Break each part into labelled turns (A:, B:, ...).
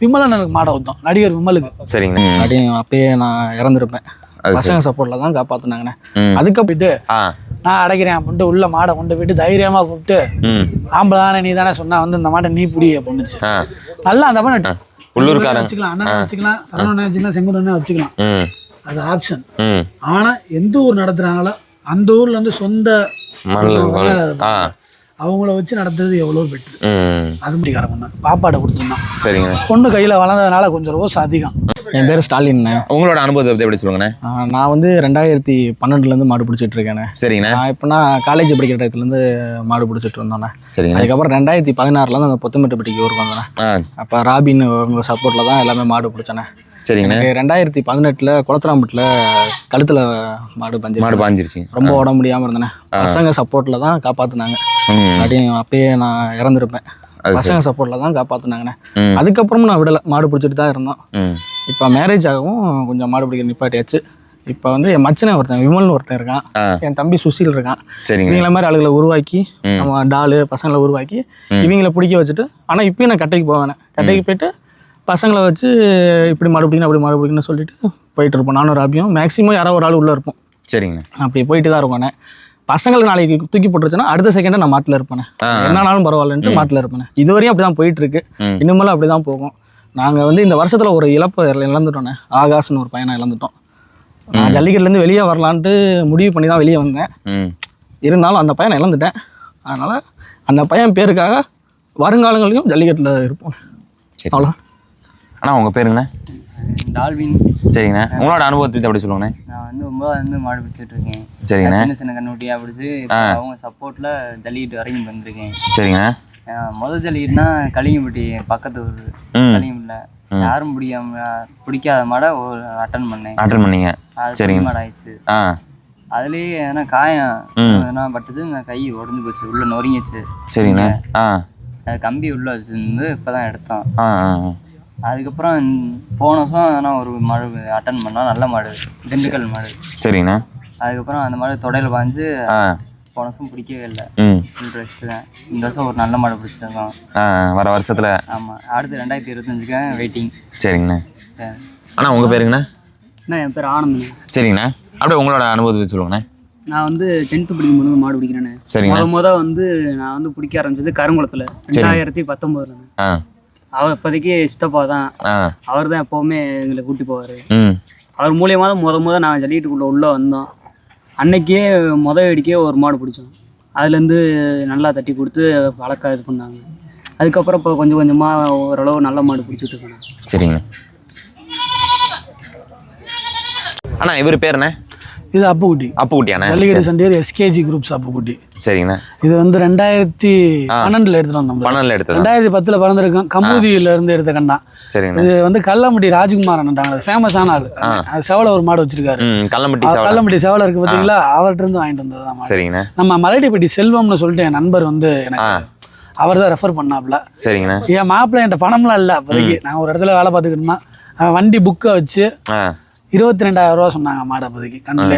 A: விமலன் எனக்கு மாடை ஊத்தம் நடிகர் விமலுக்கு.
B: சரிங்கண்ணே.
A: அப்படியே அப்பயே நான் இறந்துருப்பேன். பசங்க சப்போர்ட்ல தான் காப்பாத்துனாங்கண்ணே. அதுக்கு போயிட்டு நான் அடைக்கிறேன் அப்படின்ட்டு உள்ள மாடை கொண்டு போயிட்டு தைரியமா கூப்பிட்டு ஆம்பளை தானே நீ தானே சொன்னா வந்து இந்த மாட்டை நீ புடி அப்படின்னுச்சு. நல்லா அந்த பண்ண
B: உள்ளூர்காரங்க.
A: வச்சுக்கலாம். அண்ணன் வச்சுக்கலாம். சரவணன் வச்சுக்கலாம் செங்குடனே வச்சுக்கலாம். அது ஆப்ஷன் ஆனா எந்த ஊர் நடத்துறாங்களோ அந்த ஊர்ல வந்து சொந்த அவங்கள வச்சு நடத்துறது எவ்வளவு பெட்ரு
B: ம்.
A: அது முடிக்காரங்க தான் பாப்பாடை கொடுத்துருந்தான்
B: சரிங்கண்ணே
A: பொண்ணு கையில வளர்ந்ததுனால கொஞ்சம் ரோஸ் அதிகம். என் பேர் ஸ்டாலின்.
B: உங்களோட அனுபவத்தை பற்றி எப்படி சொல்லுங்கண்ணே?
A: நான் வந்து ரெண்டாயிரத்தி பன்னெண்டுலேருந்து மாடு பிடிச்சிட்டு இருக்கேனே
B: சரிங்கண்ணே.
A: நான் இப்போனா காலேஜ் படிக்கிற டயத்துலேருந்து மாடு பிடிச்சிட்டு இருந்தோண்ணே.
B: சரிங்கண்ணே.
A: அதுக்கப்புறம் ரெண்டாயிரத்தி பதினாறுலேருந்து அந்த பொத்தமெட்டுப்பட்டிக்கு ஊருக்கு வந்தேன்
B: ஆ.
A: அப்போ ராபின் உங்க சப்போர்ட்டில் தான் எல்லாமே மாடு பிடிச்சேனே எனக்கு ரெண்டாயிரத்தி பதினெட்டில் குளத்துறாம்பட்டில் கழுத்தில் மாடு பஞ்சு
B: மாடு பாஞ்சிருச்சு.
A: ரொம்ப உடம்பு முடியாமல் இருந்தேனே பசங்க சப்போர்ட்டில் தான் காப்பாற்றுனாங்க
B: ம்.
A: அப்படியும் அப்பயே நான் இறந்துருப்பேன். பசங்க சப்போர்ட்டில் தான் காப்பாற்றுனாங்கண்ணே
B: ம்.
A: அதுக்கப்புறமும் நான் விடலை. மாடு பிடிச்சிட்டு தான் இருந்தோம். இப்போ மேரேஜ் ஆகவும் கொஞ்சம் மாடு பிடிக்க நிப்பாட்டியாச்சு. இப்போ வந்து என் மச்சனே ஒருத்தன் விமல்னு ஒருத்தன் இருக்கான். என் தம்பி சுசில் இருக்கான்.
B: சரிங்க
A: இவங்கள மாதிரி ஆளுகளை உருவாக்கி. நம்ம டாலு பசங்களை உருவாக்கி இவங்கள பிடிக்க வச்சுட்டு ஆனால் இப்பயும் நான் கட்டைக்கு போவேன் கட்டைக்கு போயிட்டு பசங்களை வச்சு இப்படி மாடு பிடிக்கணும் அப்படி பிடிக்கணும்னு சொல்லிட்டு போயிட்டு இருப்போம். நானும் ராபியும். மேக்ஸிமம் யாரோ ஒரு ஆள் உள்ளே இருப்போம்.
B: சரிங்கண்ணே
A: அப்படி போயிட்டு தான் இருப்பானே பசங்களை நாளைக்கு தூக்கி போட்டுருச்சுன்னா அடுத்த செகண்டே நான் மாட்டில் இருப்பேனே. என்னன்னாலும் பரவாயில்லன்ட்டு மாட்டில் இருப்பேனே. இது வரையும் அப்படி தான் போயிட்டு இருக்கு. இனிமேலும் அப்படி தான் போகும். நாங்கள் வந்து இந்த வருஷத்தில் ஒரு இழப்பை இழந்துட்டோண்ணே ஆகாஷ்னு ஒரு பையனை இழந்துட்டோம். நான் ஜல்லிக்கட்டுலேருந்து வெளியே வரலான்ட்டு முடிவு பண்ணி தான் வெளியே வந்தேன். இருந்தாலும் அந்த பையனை இழந்துட்டேன். அதனால் அந்த பையன் பேருக்காக வருங்காலங்களையும் ஜல்லிக்கட்டில் இருப்போம். அவ்வளோ
B: அண்ணா உங்கள் பேருங்கண்ணே
C: டால்வின்.
B: சரிங்கண்ணே. உங்களோட அனுபவத்தை அப்படி சொல்லுங்கண்ணே.
C: நான் வந்து ஒன்பதாவது வந்து மாடு பிடிச்சிட்டு இருக்கேன்.
B: சரிங்கண்ணே.
C: சின்ன சின்ன கண்ணுட்டியாக பிடிச்சி அவங்க சப்போர்ட்டில் ஜல்லிக்கட்டு வரைக்கும் வந்திருக்கேன்
B: சரிங்கண்ணே.
C: முதல் ஜல்லிக்கட்டுனா களியம்பட்டி பக்கத்து ஊர்.
B: ம்.
C: களியம்பட்டில். யாரும் பிடிக்காம பிடிக்காத மாடை ஒரு அட்டன் பண்ணேன்.
B: அட்டன் பண்ணீங்க. சரிங்க.
C: மாடு ஆயிடுச்சு
B: ஆ.
C: அதுலேயே எதனா காயம். எதனா பட்டுச்சு நான் கை உடஞ்சி போச்சு உள்ளே நொறுங்கிச்சு
B: சரிங்கண்ணே. ஆ.
C: கம்பி உள்ளே வச்சுருந்து இப்போ தான் எடுத்தோம்
B: ஆ ஆ.
C: அதுக்கப்புறம் போன வருஷம் எதனா ஒரு மாடு அட்டன் பண்ணோம் நல்ல மாடு திண்டுக்கல் மாடு
B: சரிங்கண்ணே.
C: அதுக்கப்புறம் அந்த மாடு தொடையில் பாஞ்சு போன வருஷம் பிடிக்கவே இல்லை.
B: ம்.
C: ஃபில்டர் வச்சுருக்கேன் இந்த வருஷம் ஒரு நல்ல மாடு பிடிச்சிருக்கோம்
B: வர வருஷத்தில்.
C: ஆமாம் அடுத்து ரெண்டாயிரத்தி இருபத்தஞ்சுக்கு வெயிட்டிங்
B: சரிங்கண்ணே. அண்ணா உங்கள் பேருங்கண்ணே?
D: அண்ணா என் பேர் ஆனந்த்ண்ணே
B: சரிங்கண்ணே. அப்படியே உங்களோட அனுபவத்தை சொல்லுங்கண்ணே.
D: நான் வந்து டென்த்து படிக்கும்போது வந்து மாடு பிடிக்கிறேண்ணே.
B: சரிங்கண்ணே.
D: முத முத வந்து நான் வந்து பிடிக்க ஆரம்பிச்சது கருங்குளத்தில். ரெண்டாயிரத்தி பத்தொம்போதுல அவர் இப்போதைக்கு சித்தப்பா தான். அவர் தான் எப்போவுமே எங்களை கூட்டி போவார். அவர் மூலியமாக தான் முத முத நான் ஜல்லிக்கட்டுக்குள்ளே உள்ளே வந்தோம். அன்னைக்கே முத வேடிக்கையே ஒரு மாடு பிடிச்சோம். அதுலேருந்து நல்லா தட்டி கொடுத்து வழக்கா இது பண்ணாங்க. அதுக்கப்புறம் இப்போ கொஞ்சம் கொஞ்சமாக ஓரளவு நல்ல மாடு பிடிச்சிட்டு இருக்கேன்
B: சரிங்கண்ணே அண்ணா இவர் பேருண்ணே
A: இது அப்புக்குட்டி
B: அப்புக்குட்டியாண்ணே
A: ஜல்லிக்கட்டு சண்டியர் எஸ்கேஜி குரூப்ஸ் அப்புக்குட்டி
B: சரிங்கண்ணே.
A: இது வந்து ரெண்டாயிரத்தி பன்னெண்டுல எடுத்துட்டு வந்தோம்
B: பணம்ல எடுத்ததா?
A: ரெண்டாயிரத்தி பத்துல பிறந்திருக்கோம். கம்பூதியில இருந்து எடுத்த கண்டா
B: சரிங்கண்ணே.
A: இது வந்து கல்லம்பட்டி ராஜ்குமார் அண்ணாங்க ஃபேமஸான ஆளு. அது செவல ஒரு மாடு வச்சிருக்காரு.
B: சாவல்.
A: கல்லம்பட்டி செவல இருக்கு பாத்தீங்களா? அவர்கிட்ட இருந்து வாங்கிட்டு வந்தது.
B: சரிங்கண்ணே.
A: நம்ம மலையடிப்பட்டி செல்வம்னு சொல்லிட்டு என் நண்பர் வந்து எனக்கு அவர் தான் ரெஃபர் பண்ணாப்ல
B: சரிங்கண்ணே.
A: என் மாப்பிள்ளை என்கிட்ட பணம்லாம் இல்லை அப்போதைக்கு. நான் ஒரு இடத்துல வேலை பார்த்துக்கிட்டு இருந்தேன். வண்டி புக்கை வச்சு இருபத்தி ரெண்டாயிரம் ரூபா சொன்னாங்க மாடு அப்போதைக்கு கண்ணில்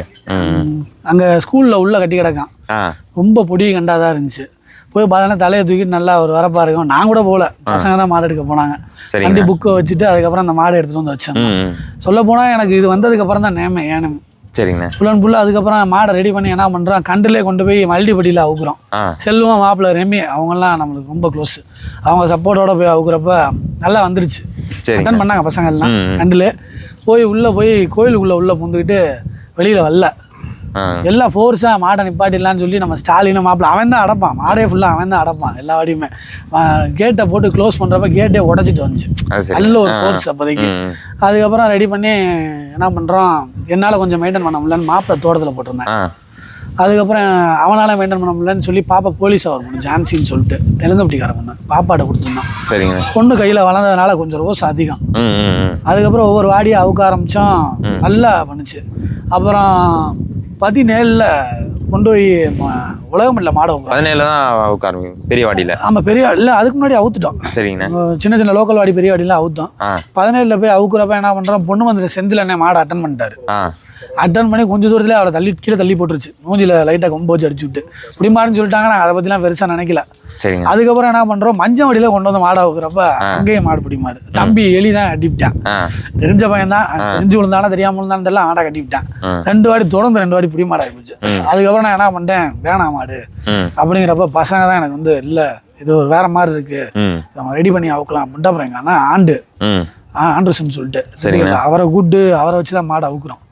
A: அங்கே ஸ்கூலில் உள்ள கட்டி கிடக்கான். ரொம்ப பொடி கண்டாதான் இருந்துச்சு. போய் பார்த்தோன்னா தலையை தூக்கிட்டு நல்லா ஒரு வரப்பா இருக்கும். நான் கூட போகல. பசங்க தான் மாடு எடுக்க போனாங்க. வண்டி புக்கை வச்சுட்டு அதுக்கப்புறம் அந்த மாடு எடுத்துட்டு வந்து வச்சேன். சொல்ல போனால் எனக்கு இது வந்ததுக்கு அப்புறம் தான் நேம ஏனம்
B: சரிங்கண்ணே
A: ஃபுல் அண்ட் ஃபுல்லாக அதுக்கப்புறம் மாடை ரெடி பண்ணி என்ன பண்ணுறோம் கண்டிலே கொண்டு போய் மல்டிபடியில் அவுக்குறோம் செல்வம் மாப்பிள்ளை ரெமி அவங்கெல்லாம் நம்மளுக்கு ரொம்ப க்ளோஸ் அவங்க சப்போர்ட்டோட போய் அவுக்குறப்ப நல்லா வந்துருச்சு. அட்டன் பண்ணாங்க பசங்க எல்லாம். கண்டில். போய் உள்ளே போய் கோயிலுக்குள்ளே உள்ளே புந்துக்கிட்டு வெளியில் வரல. எல்லாம் ஃபோர்ஸாக மாடை நிப்பாட்டிடலான்னு சொல்லி நம்ம ஸ்டாலினும் மாப்பிள்ள அவன் தான் அடப்பான். மாடே ஃபுல்லாக அவன் தான் அடப்பான் எல்லா வாடியுமே கேட்டை போட்டு க்ளோஸ் பண்ணுறப்ப கேட்டே உடச்சிட்டு வந்துச்சு. நல்ல ஒரு ஃபோர்ஸ் அப்போதைக்கு. அதுக்கப்புறம் ரெடி பண்ணி என்ன பண்ணுறோம் என்னால் கொஞ்சம் மெயின்டைன் பண்ண முடியலன்னு மாப்பிள்ளை தோட்டத்தில் போட்டிருந்தேன். அதுக்கப்புறம் அவனால் மெயின்டைன் பண்ண முடியலன்னு சொல்லி பாப்பா போலீஸ் அவர் பொண்ணு ஜான்சின்னு சொல்லிட்டு. தெலுங்குப்பட்டிக்கார பொண்ணு பாப்பாட்ட கொடுத்துருந்தான்
B: சரிங்கண்ணே
A: பொண்ணு கையில் வளர்ந்ததுனால கொஞ்சம் ரோஸ் அதிகம். அதுக்கப்புறம் ஒவ்வொரு வாடியை அவுக்க ஆரம்பித்தோம் நல்லா பண்ணுச்சு. அப்புறம் பதினேழில் கொண்டு போய் ம- உலகமல்ல மாட
B: பதினேழுல தான் உட்காருங்க பெரிய வாடியில்.
A: ஆமாம் பெரிய இல்லை அதுக்கு முன்னாடி அவுத்துட்டோம்.
B: சரிங்கண்ணே.
A: சின்ன சின்ன லோக்கல் வாடி பெரிய வாடிலாம் அவுத்தோம். பதினேழில் போய் அவுக்குறப்ப என்ன பண்ணுறோம் பொண்ணு வந்து செந்தில் அண்ணே மாடை அட்டன் பண்ணிட்டாரு. அட்டன் பண்ணி கொஞ்சம் தூரத்துல அவளை தள்ளி கீழே தள்ளி போட்டுருச்சு. மூஞ்சில லைட்டாக கொம்பு வச்சு அடிச்சு விட்டு. இப்படி மாறுன்னு சொல்லிட்டாங்க நான் அதை பற்றிலாம் பெருசாக நினைக்கல.
B: சரிங்க.
A: அதுக்கப்புறம் என்ன பண்ணுறோம் மஞ்சள் வடியில் கொண்டு வந்து மாடை வைக்கிறப்ப அங்கேயே மாடு பிடி மாடு தம்பி எலி தான் கட்டிவிட்டான் தெரிஞ்ச பையன் தான். தெரிஞ்சு விழுந்தானா தெரியாம விழுந்தானு தெரியல ஆடை கட்டிவிட்டான். ரெண்டு வாடி தொடர்ந்து ரெண்டு வாடி பிடி மாடு ஆகிப்போச்சு அதுக்கப்புறம் நான் என்ன பண்ணிட்டேன்? வேணாம் மாடு. அப்படிங்கிறப்ப பசங்க தான் எனக்கு வந்து இல்லை இது ஒரு வேற மாதிரி இருக்கு. அவங்க ரெடி பண்ணி அவுக்கலாம். அப்படின்ட்டு அப்புறம் எங்க அண்ணா ஆண்டு. ஆண்டர்சன் சொல்லிட்டு.
B: சரிங்க.
A: அவரை கூப்பிட்டு அவரை வச்சு தான் மாடு அவுக்குறோம்.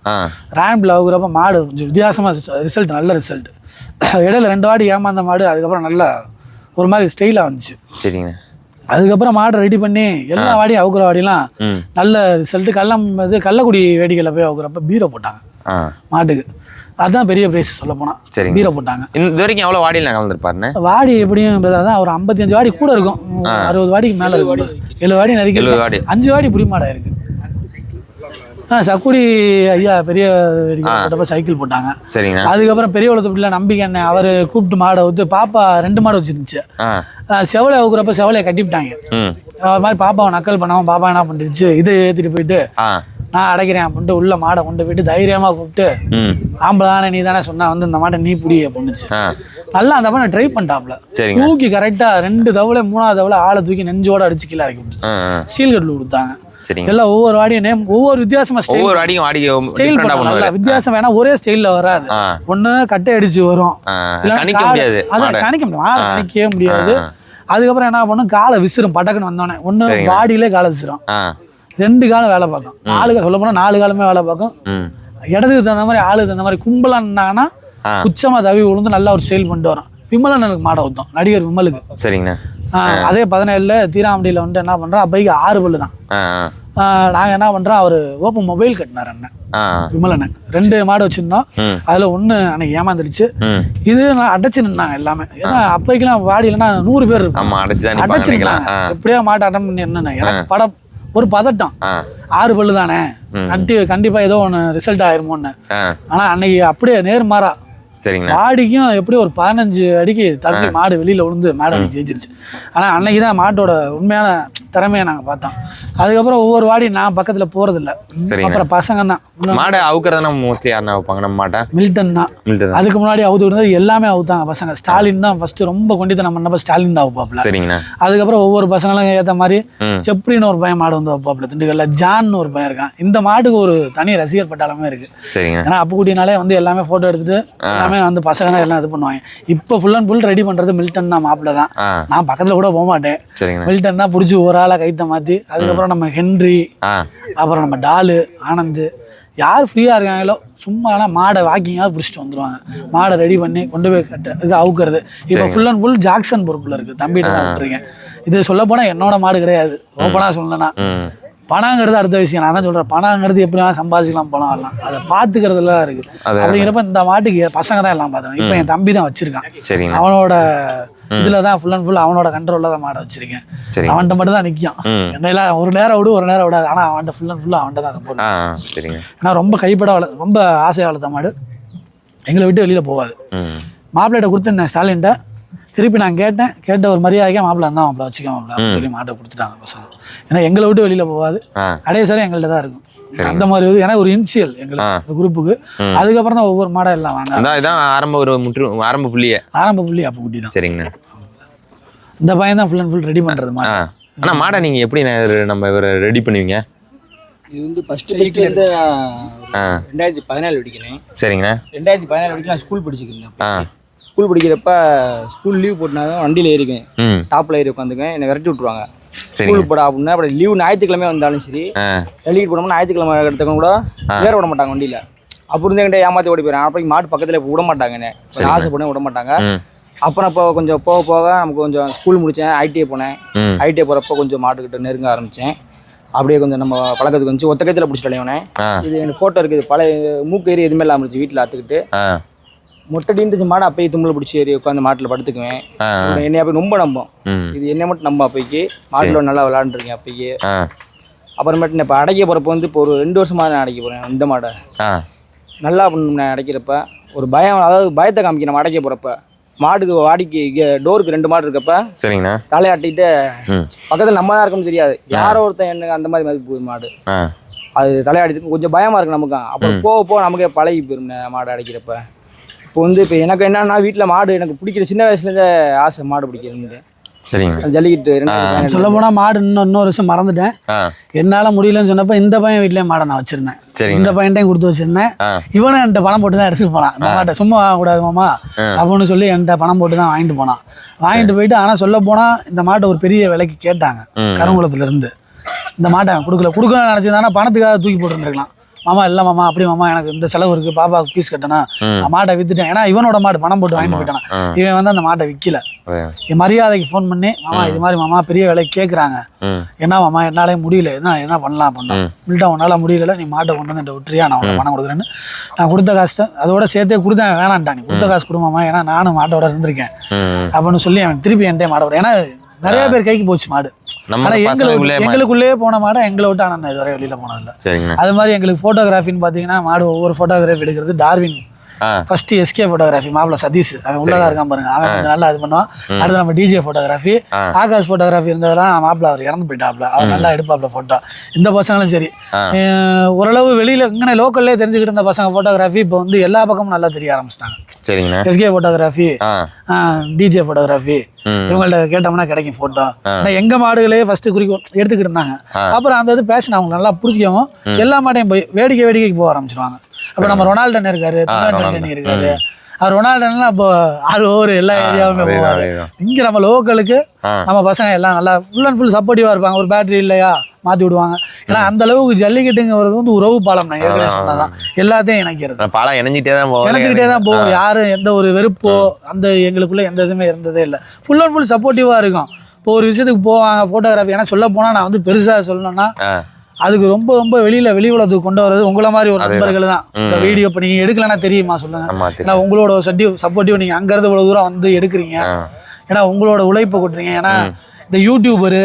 A: ரேம்பில் அவுக்குறப்ப மாடு கொஞ்சம் வித்தியாசமாக ரிசல்ட் நல்ல ரிசல்ட் இடையில ரெண்டு வாடி ஏமாந்த மாடு அதுக்கப்புறம் நல்லா ஒரு மாதிரி ஸ்டைலாக வந்துச்சு.
B: சரிங்க.
A: அதுக்கப்புறம் மாடை ரெடி பண்ணி எல்லா வாடியும் அவுக்குற வாடிலாம் நல்ல ரிசல்ட் கள்ளம் இது கள்ளக்குடி வேடிக்கையில் போய் அவுக்குறப்ப பீரை போட்டாங்க. மாட்டுக்கு. அதுதான் பெரிய பிரைஸ் சொல்ல போனால்
B: சரிங்க.
A: பீரை போட்டாங்க.
B: இந்த இது வரைக்கும் எவ்வளோ வாடியில் கலந்துருப்பாருண்ணே
A: வாடி எப்படியும் தான் ஒரு ஐம்பத்தஞ்சு வாடி கூட இருக்கும். அறுபது வாடிக்கு மேலே இருக்கும். எழுபது வாடி. நெருக்கி
B: எழுபது வாடி.
A: அஞ்சு வாடி புடி மாடா இருக்கு. ஆ சக்குடி ஐயா பெரிய போட்டப்ப சைக்கிள் போட்டாங்க.
B: சரிங்கண்ணா
A: அதுக்கப்புறம் பெரிய உலகத்துல நம்பிக்கை என்ன? அவர் கூப்பிட்டு மாடை வந்து பாப்பா ரெண்டு மாடு வச்சிருந்துச்சு. செவலை அவுக்குறப்ப செவலையை கட்டிவிட்டாங்க. அது மாதிரி பாப்பாவை நக்கல் பண்ணாமல் பாப்பா என்ன பண்ணிடுச்சு? இதை ஏற்றிட்டு போயிட்டு நான் அடைக்கிறேன் அப்படின்ட்டு உள்ள மாடை கொண்டு போயிட்டு தைரியமாக கூப்பிட்டு ஆம்பளை தானே நீ தானே சொன்னா வந்து இந்த மாட்டை நீ புடி அப்படின்னுச்சு. நல்லா அந்த பண்ண ட்ரை பண்ணிட்டாப்ல.
B: சரிங்க.
A: தூக்கி கரெக்டாக ரெண்டு தவளை மூணாவது தவளை ஆளை தூக்கி நெஞ்சோட அடிச்சு கீழே இறக்கி விட்டுச்சு. ஸ்டீல் கட்டில் கொடுத்தாங்க.
B: சரிங்க.
A: எல்லாம் ஒவ்வொரு வாடியும் நேம் ஒவ்வொரு வித்தியாசமா
B: ஒவ்வொரு வாடிக்கை
A: ஸ்டைல்
B: பண்ணுவாரு
A: வித்தியாசம் வேணா ஒரே ஸ்டைல்ல வராது. ஒண்ணு கட்டை அடிச்சு வரும்.
B: கணிக்க முடியாது.
A: அதான். கணிக்க முடியும் மாடை கணிக்கவே முடியாது. அதுக்கப்புறம் என்ன பண்ணும்? காலை விசிறும் பட்டக்குன்னு வந்தோடனே. ஒண்ணு. பாடியிலே காலை விசிறும். ரெண்டு காலம் வேலை பார்க்கும். நாலு கால் சொல்ல போனா நாலு காலமே வேலை பார்க்கும். இடத்துக்கு தகுந்த மாதிரி ஆளுக்கு தகுந்த மாதிரி கும்பலா நின்னாங்கன்னா
B: ஆ.
A: குச்சமா தவி விழுந்து நல்லா ஒரு ஸ்டைல் பண்ணிட்டு வரும். விமலன் எனக்கு மாடை ஊத்தும். நடிகர் விமலுக்கு.
B: சரிங்கண்ணா.
A: அதே பதினேழுல தீராமடியில் வந்துட்டு என்ன பண்றோம் அப்பைக்கு ஆறு பல்லு தான். நாங்க என்ன பண்றோம் அவர் ஓப்பன் மொபைல் கட்டினார் அண்ணன்.
B: ஆ.
A: விமலனை ரெண்டு மாடு வச்சிருந்தோம். அதுல ஒண்ணு அன்னைக்கு ஏமாந்துடுச்சு. இது அடைச்சு நின்னாங்க எல்லாமே. ஏன்னா அப்பைக்கெல்லாம் வாடியிலனா நூறு பேர் இருக்கும்.
B: அடைச்சு
A: நின்னாங்க. எப்படியா மாட்டு அட்டன் பண்ணி என்னன்னு எனக்கு படம் ஒரு பதட்டம். ஆறு பல்லு தானே. கண்டிப்பா ஏதோ ஒன்று ரிசல்ட் ஆயிருமோன்னு. ஆனா அன்னைக்கு அப்படியே நேர்மாறா
B: சரிங்கண்ணா
A: வாடிக்கும் எப்படி ஒரு பதினஞ்சு அடிக்கு தள்ளி மாடு வெளியில விழுந்து மாடு ஜெயிச்சிருச்சு. ஆனா அன்னைக்கு தான் மாட்டோட உண்மையான திறமையை நாங்க பார்த்தோம். அதுக்கப்புறம் ஒவ்வொரு வாடி நான் பக்கத்துல
B: சரிங்க.
A: அப்புறம் பசங்க தான்
B: மாடை அவுக்கிறத நம்ம மோஸ்ட்லி யாருன்னா வைப்பாங்க நம்ம மாட்டை?
A: மில்டன் தான். அதுக்கு முன்னாடி அவுத்து எல்லாமே அவுத்தாங்க பசங்க. ஸ்டாலின் தான் ஃபர்ஸ்ட் ரொம்ப கொண்டித்தனம் பண்ணப்ப ஸ்டாலின் தான் அவுப்பாப்ல
B: சரிங்கண்ணா.
A: அதுக்கப்புறம் ஒவ்வொரு பசங்களும் ஏத்த மாதிரி செப்ரின்னு ஒரு பையன் மாடு வந்து வைப்பாப்ல திண்டுக்கல்ல ஜான்னு ஒரு பையன் இருக்கான். இந்த மாட்டுக்கு ஒரு தனி ரசிகர் பட்டாளமே இருக்கு.
B: சரிங்க.
A: ஏன்னா அப்புக்குட்டினாலே வந்து எல்லாமே போட்டோ எடுத்துட்டு எல்லாமே வந்து பசங்க தான் எல்லாம் இது பண்ணுவாங்க. இப்போ ஃபுல் அண்ட் ஃபுல் ரெடி பண்றது மில்டன் தான் மாப்பிள்ள தான் நான் பக்கத்துல கூட போக மாட்டேன். மில்டன் தான் பிடிச்சி ஒரு ஆளா கைத்த மாத்தி அதுக்கப்புறம் நம்ம ஹென்றி அப்புறம் நம்ம டாலு ஆனந்த் யார் ஃப்ரீயாக இருக்காங்களோ சும்மா ஆனால் மாடை வாக்கிங்காக பிடிச்சிட்டு வந்துருவாங்க. மாடை ரெடி பண்ணி கொண்டு போய் கட்ட இது அவுக்கிறது. இப்போ ஃபுல் அண்ட் ஃபுல் ஜாக்சன் பொறுப்பில் இருக்குது தம்பிகிட்ட விட்டுருக்கேன் இது சொல்ல போனால் என்னோட மாடு கிடையாது. ஓப்பனாக சொல்லணும்னா பணங்கிறது அடுத்த விஷயம். நான் தான் சொல்கிறேன் பணங்கிறது எப்படி வேணாலும் சம்பாதிக்கலாம் பணம் வரலாம். அதை பார்த்துக்கிறதுல இருக்குது
B: அது-
A: அப்படிங்கிறப்ப இந்த மாட்டுக்கு பசங்க தான் எல்லாம் பார்த்தாங்க இப்போ என் தம்பி தான் வச்சிருக்கான். அவனோட இதில் தான் ஃபுல் அண்ட் ஃபுல் அவனோட கண்ட்ரோலில் தான் மாடை வச்சிருக்கேன். அவன்கிட்ட மட்டும் தான் நிற்கும்
B: ம்.
A: என்னையெல்லாம் ஒரு நேரம் விடு ஒரு நேரம் விடாது. ஆனால் அவன்கிட்ட ஃபுல் அண்ட் ஃபுல்லாக அவன்கிட்ட தான்
B: சரிங்க.
A: ஏன்னா ரொம்ப கைப்பட வள ரொம்ப ஆசையாக வளர்த்த மாடு. எங்களை விட்டு வெளியில் போகாது
B: ம்.
A: மாப்பிள்ளைகிட்ட கொடுத்துருந்தேன் ஸ்டாலின்ட்ட திருப்பி நான் கேட்டேன். கேட்ட ஒரு மரியாதையாக மாப்பிள்ளை தான் மாப்பிள்ளை வச்சுக்க மாப்பிள்ளை சொல்லி மாட்டை கொடுத்துட்டாங்க பசங்க ஏன்னா எங்களை விட்டு வெளியில் போகாது
B: ஆ.
A: கடைசி எங்கள்கிட்ட தான் இருக்கும். அந்த மாதிரி ஏன்னா ஒரு இனிஷியல் எங்களுக்கு குரூப்புக்கு. அதுக்கப்புறம் தான் ஒவ்வொரு மாடை எல்லாம் வாங்க
B: அதான் இதான் ஆரம்ப ஒரு முற்று ஆரம்ப புள்ளியே.
A: ஆரம்ப புள்ளி அப்போ குட்டி தான்.
B: சரிங்கண்ணா.
A: இந்த பையன் தான் ஃபுல் அண்ட் ஃபுல் ரெடி பண்ணுறது
B: ஆ.
A: மாடு.
B: அண்ணா மாடை நீங்கள் எப்படி நம்ம இவரை ரெடி பண்ணுவீங்க?
E: இது வந்து ஃபஸ்ட்டு ஃபஸ்ட்டு வந்து ரெண்டாயிரத்தி பதினாலு படிக்கிறேன்
B: சரிங்கண்ணா.
E: ரெண்டாயிரத்தி பதினாலு வரைக்கும் நான் ஸ்கூல் படிச்சுக்கிறேன் ஸ்கூல் படிக்கிறப்ப ஸ்கூல் லீவ் போட்டுனாதான் வண்டியில் ஏறிக்குவேன். டாப்பில் ஏறி உட்காந்துக்குவேன். என்னை விரட்டி விட்ருவாங்க ஸ்கூலுக்கு போட அப்படின்னா. அப்புறம் லீவ் ஞாயிற்றுக்கிழமை வந்தாலும் சரி
B: ஆ.
E: வெளியிட்டு போனோம்னா ஞாயிற்றுக்கிழமை எடுத்தவங்க கூட ஏற விட மாட்டாங்க வண்டியில். அப்போ இருந்து என்கிட்ட ஏமாற்றி ஓடி போயிடுறேன். அப்போ மாட்டு பக்கத்தில் விட மாட்டாங்க என்ன. கொஞ்சம் ஆசைப்பட விட மாட்டாங்க. அப்புறம் இப்போ கொஞ்சம் போக போக நமக்கு கொஞ்சம் ஸ்கூல் முடித்தேன் ஐடிஐ போனேன். ஐடிஐ போகிறப்ப கொஞ்சம் மாட்டுக்கிட்ட நெருங்க ஆரம்பித்தேன் அப்படியே கொஞ்சம் நம்ம பழக்கத்துக்கு வந்துச்சு. ஒத்த கைத்தில் பிடிச்சிட்டு இவனே
B: ஆ.
E: இது எனக்கு ஃபோட்டோ இருக்குது. பழைய மூக்கு ஏறி எதுவுமே இல்லாமல் இருந்துச்சு. வீட்டில் அத்துக்கிட்டு.
B: ஆ
E: மொட்டடின்னு மாடு அப்பயே தும்மில் பிடிச்சி ஏறி உட்காந்து மாட்டில் படுத்துக்குவேன். என்னைய அப்போ ரொம்ப நம்பும் இது என்னை மட்டும் நம்ப அப்பைக்கு? மாட்டில் நல்லா விளாண்டுருக்கேன் அப்பைக்கு. அப்புறமேட்டு நான் இப்போ அடைக்க போகிறப்ப வந்து இப்போ ஒரு ரெண்டு வருஷமாக நான் அடைக்க போகிறேன் இந்த மாடை. நல்லா நான் அடைக்கிறப்ப. ஒரு பயம் அதாவது பயத்தை காமிக்க நம்ம அடைக்க போகிறப்ப மாடுக்கு வாடிக்கு டோருக்கு ரெண்டு மாடு இருக்கப்ப
B: சரிங்கண்ணா.
E: தலையாட்டிட்டு பக்கத்தில் நம்ம தான் இருக்கோம்னு தெரியாது. யாரோ ஒருத்தன் எனக்கு அந்த மாதிரி மாதிரி போகுது மாடு. அது தலையாடி கொஞ்சம் பயமாக இருக்கு நமக்கு அப்புறம் போக போக நமக்கே பழகி போயிரும் மாடு அடைக்கிறப்ப. இப்போ வந்து இப்போ எனக்கு என்னன்னா வீட்டில் மாடு எனக்கு பிடிக்கிற சின்ன வயசுலேருந்தே ஆசை மாடு பிடிக்கிறதுன்னு
B: சரிங்க.
E: ஜல்லிக்கட்டு ரெண்டு
A: சொல்ல போனா மாடு இன்னும் இன்னொரு வருஷம் மறந்துட்டேன். என்னால முடியலன்னு சொன்னப்ப இந்த பையன் வீட்லயே மாடை நான் வச்சிருந்தேன். இந்த பையன்ட்டையும் கொடுத்து வச்சிருந்தேன். இவனும் என்கிட்ட பணம் போட்டு தான் எடுத்துட்டு போனான். மாமாட்ட சும்மா வாங்கக்கூடாது மாமா அப்படின்னு சொல்லி என்கிட்ட பணம் போட்டு தான் வாங்கிட்டு போனான். வாங்கிட்டு போயிட்டு ஆனா சொல்ல போனா இந்த மாட்டை ஒரு பெரிய விலைக்கு கேட்டாங்க. கருங்குளத்துல இருந்து இந்த மாட்டை கொடுக்கல. கொடுக்கணும்னு நினைச்சிருந்தானா பணத்துக்காக தூக்கி போட்டுருந்துருக்கலாம். மாமா இல்லை மாமா அப்படி மாமா எனக்கு இந்த செலவு இருக்கு பாப்பாவுக்கு ஃபீஸ் கட்டணும். மாட்டை வித்துட்டேன். ஏன்னா இவனோட மாடு பணம் போட்டு வாங்கிட்டு போயிட்டான். இவன் வந்து அந்த மாட்டை விற்கல
B: அதே.
A: என் மரியாதைக்கு ஃபோன் பண்ணி மாமா இது மாதிரி மாமா பெரிய விலைக்கு கேட்குறாங்க என்ன மாமா என்னாலே முடியல. என்ன என்ன பண்ணலாம் பண்ணலாம்
B: ம்.
A: இல்லட்டா உன்னால முடியல நீ மாட்டை கொண்டு வந்து என்கிட்ட விட்டுறியா? நான் உனக்கு பணம் கொடுக்குறேன்னு. நான் கொடுத்த காசு அதோட சேர்த்தே கொடுத்தேன் வேணான்ட்டான் நீ கொடுத்த காசு கொடுமாமா ஏன்னா நானும் மாட்டோட இருந்திருக்கேன். அப்படின்னு சொல்லி அவன் திருப்பி என்கிட்ட மாட விட ஏன்னா நிறைய பேர் கைக்கு போச்சு மாடு. ஆனா எங்களுக்குள்ளேயே போன மாடை எங்களை விட்டு ஆனால் இதுவரை வெளியில போனதில்லை. அது மாதிரி எங்களுக்கு ஃபோட்டோகிராஃபின்னு பார்த்தீங்கன்னா மாடு ஒவ்வொரு ஃபோட்டோகிராஃபி எடுக்கிறது டார்வின் ஃபர்ஸ்ட் எஸ்கே ஃபோட்டோகிராஃபி மாப்பிள சதீஷ். அவன் உள்ளதா இருக்கான் பாருங்க. அவன் கொஞ்சம் நல்லா இது பண்ணுவான். அடுத்து நம்ம டிஜே ஃபோட்டோகிராஃபி
B: ஆ.
A: ஆகாஷ் ஃபோட்டோகிராஃபி இருந்ததெல்லாம் மாப்பிள அவர் இறந்து போயிட்டாப்ல. அவர் நல்லா எடுப்பாப்ல ஃபோட்டோ இந்த பசங்களும் சரி. ஓரளவு வெளியில இங்கே லோக்கல்லே தெரிஞ்சுக்கிட்டு இருந்த பசங்க ஃபோட்டோகிராஃபி இப்போ வந்து எல்லா பக்கமும் நல்லா தெரிய ஆரம்பிச்சிட்டாங்க.
B: சரிங்கண்ணா.
A: எஸ்கே ஃபோட்டோகிராஃபி டிஜே ஃபோட்டோகிராஃபி இவங்கள்ட்ட கேட்டோம்னா கிடைக்கும் ஃபோட்டோ ஆனால் எங்க மாடுகளே ஃபர்ஸ்ட் குறிக்கோள் எடுத்துக்கிட்டு இருந்தாங்க. அப்புறம் அந்த இது பேஷன் அவங்க நல்லா புரிஞ்சுக்கவும் எல்லா மாட்டையும் போய் வேடிக்கை வேடிக்கைக்கு போக ஆரம்பிச்சிருவாங்க. அப்போ நம்ம ரொனால்டன் இருக்காரு
B: ரொனால்டன்.
A: இருக்காரு. அவர் ரொனால்டன்லாம் இப்போ ஆல் ஓவர் எல்லா ஏரியாவுமே போவாரு. இங்க நம்ம லோக்கலுக்கு நம்ம பசங்க எல்லாம் நல்லா ஃபுல் அண்ட் ஃபுல் சப்போர்ட்டிவா இருப்பாங்க. ஒரு பேட்டரி இல்லையா மாத்தி விடுவாங்க. ஏன்னா அந்த அளவுக்கு ஜல்லிக்கட்டுங்கிறது வந்து உறவு பாலம் நான் ஏற்கனவே சொன்னதான் எல்லாத்தையும் இணைக்கிறது.
B: பாலம் இணைஞ்சிட்டே தான் போவேன்
A: நினைச்சுக்கிட்டே தான் போவோம் யாரும் எந்த ஒரு வெறுப்போ அந்த எங்களுக்குள்ள எந்த இதுவுமே இருந்ததே இல்லை. ஃபுல் அண்ட் ஃபுல் சப்போர்ட்டிவாக இருக்கும். இப்போ ஒரு விஷயத்துக்கு போவாங்க ஃபோட்டோகிராஃபி ஏன்னா சொல்ல போனால் நான் வந்து பெருசாக சொல்லணும்னா அதுக்கு ரொம்ப ரொம்ப வெளியில வெளி உலகத்துக்கு கொண்டு வர்றது உங்களை மாதிரி ஒரு. நண்பர்கள் தான் இந்த. வீடியோ இப்போ நீங்கள் எடுக்கலன்னா தெரியுமா? சொல்லுங்க. ஏன்னா உங்களோட சட்டி சப்போர்ட்டிவ் நீங்கள் அங்கேருந்து இவ்வளோ தூரம் வந்து எடுக்கிறீங்க. ஏன்னா உங்களோட உழைப்பை கொட்டுறீங்க ஏன்னா இந்த யூடியூபரு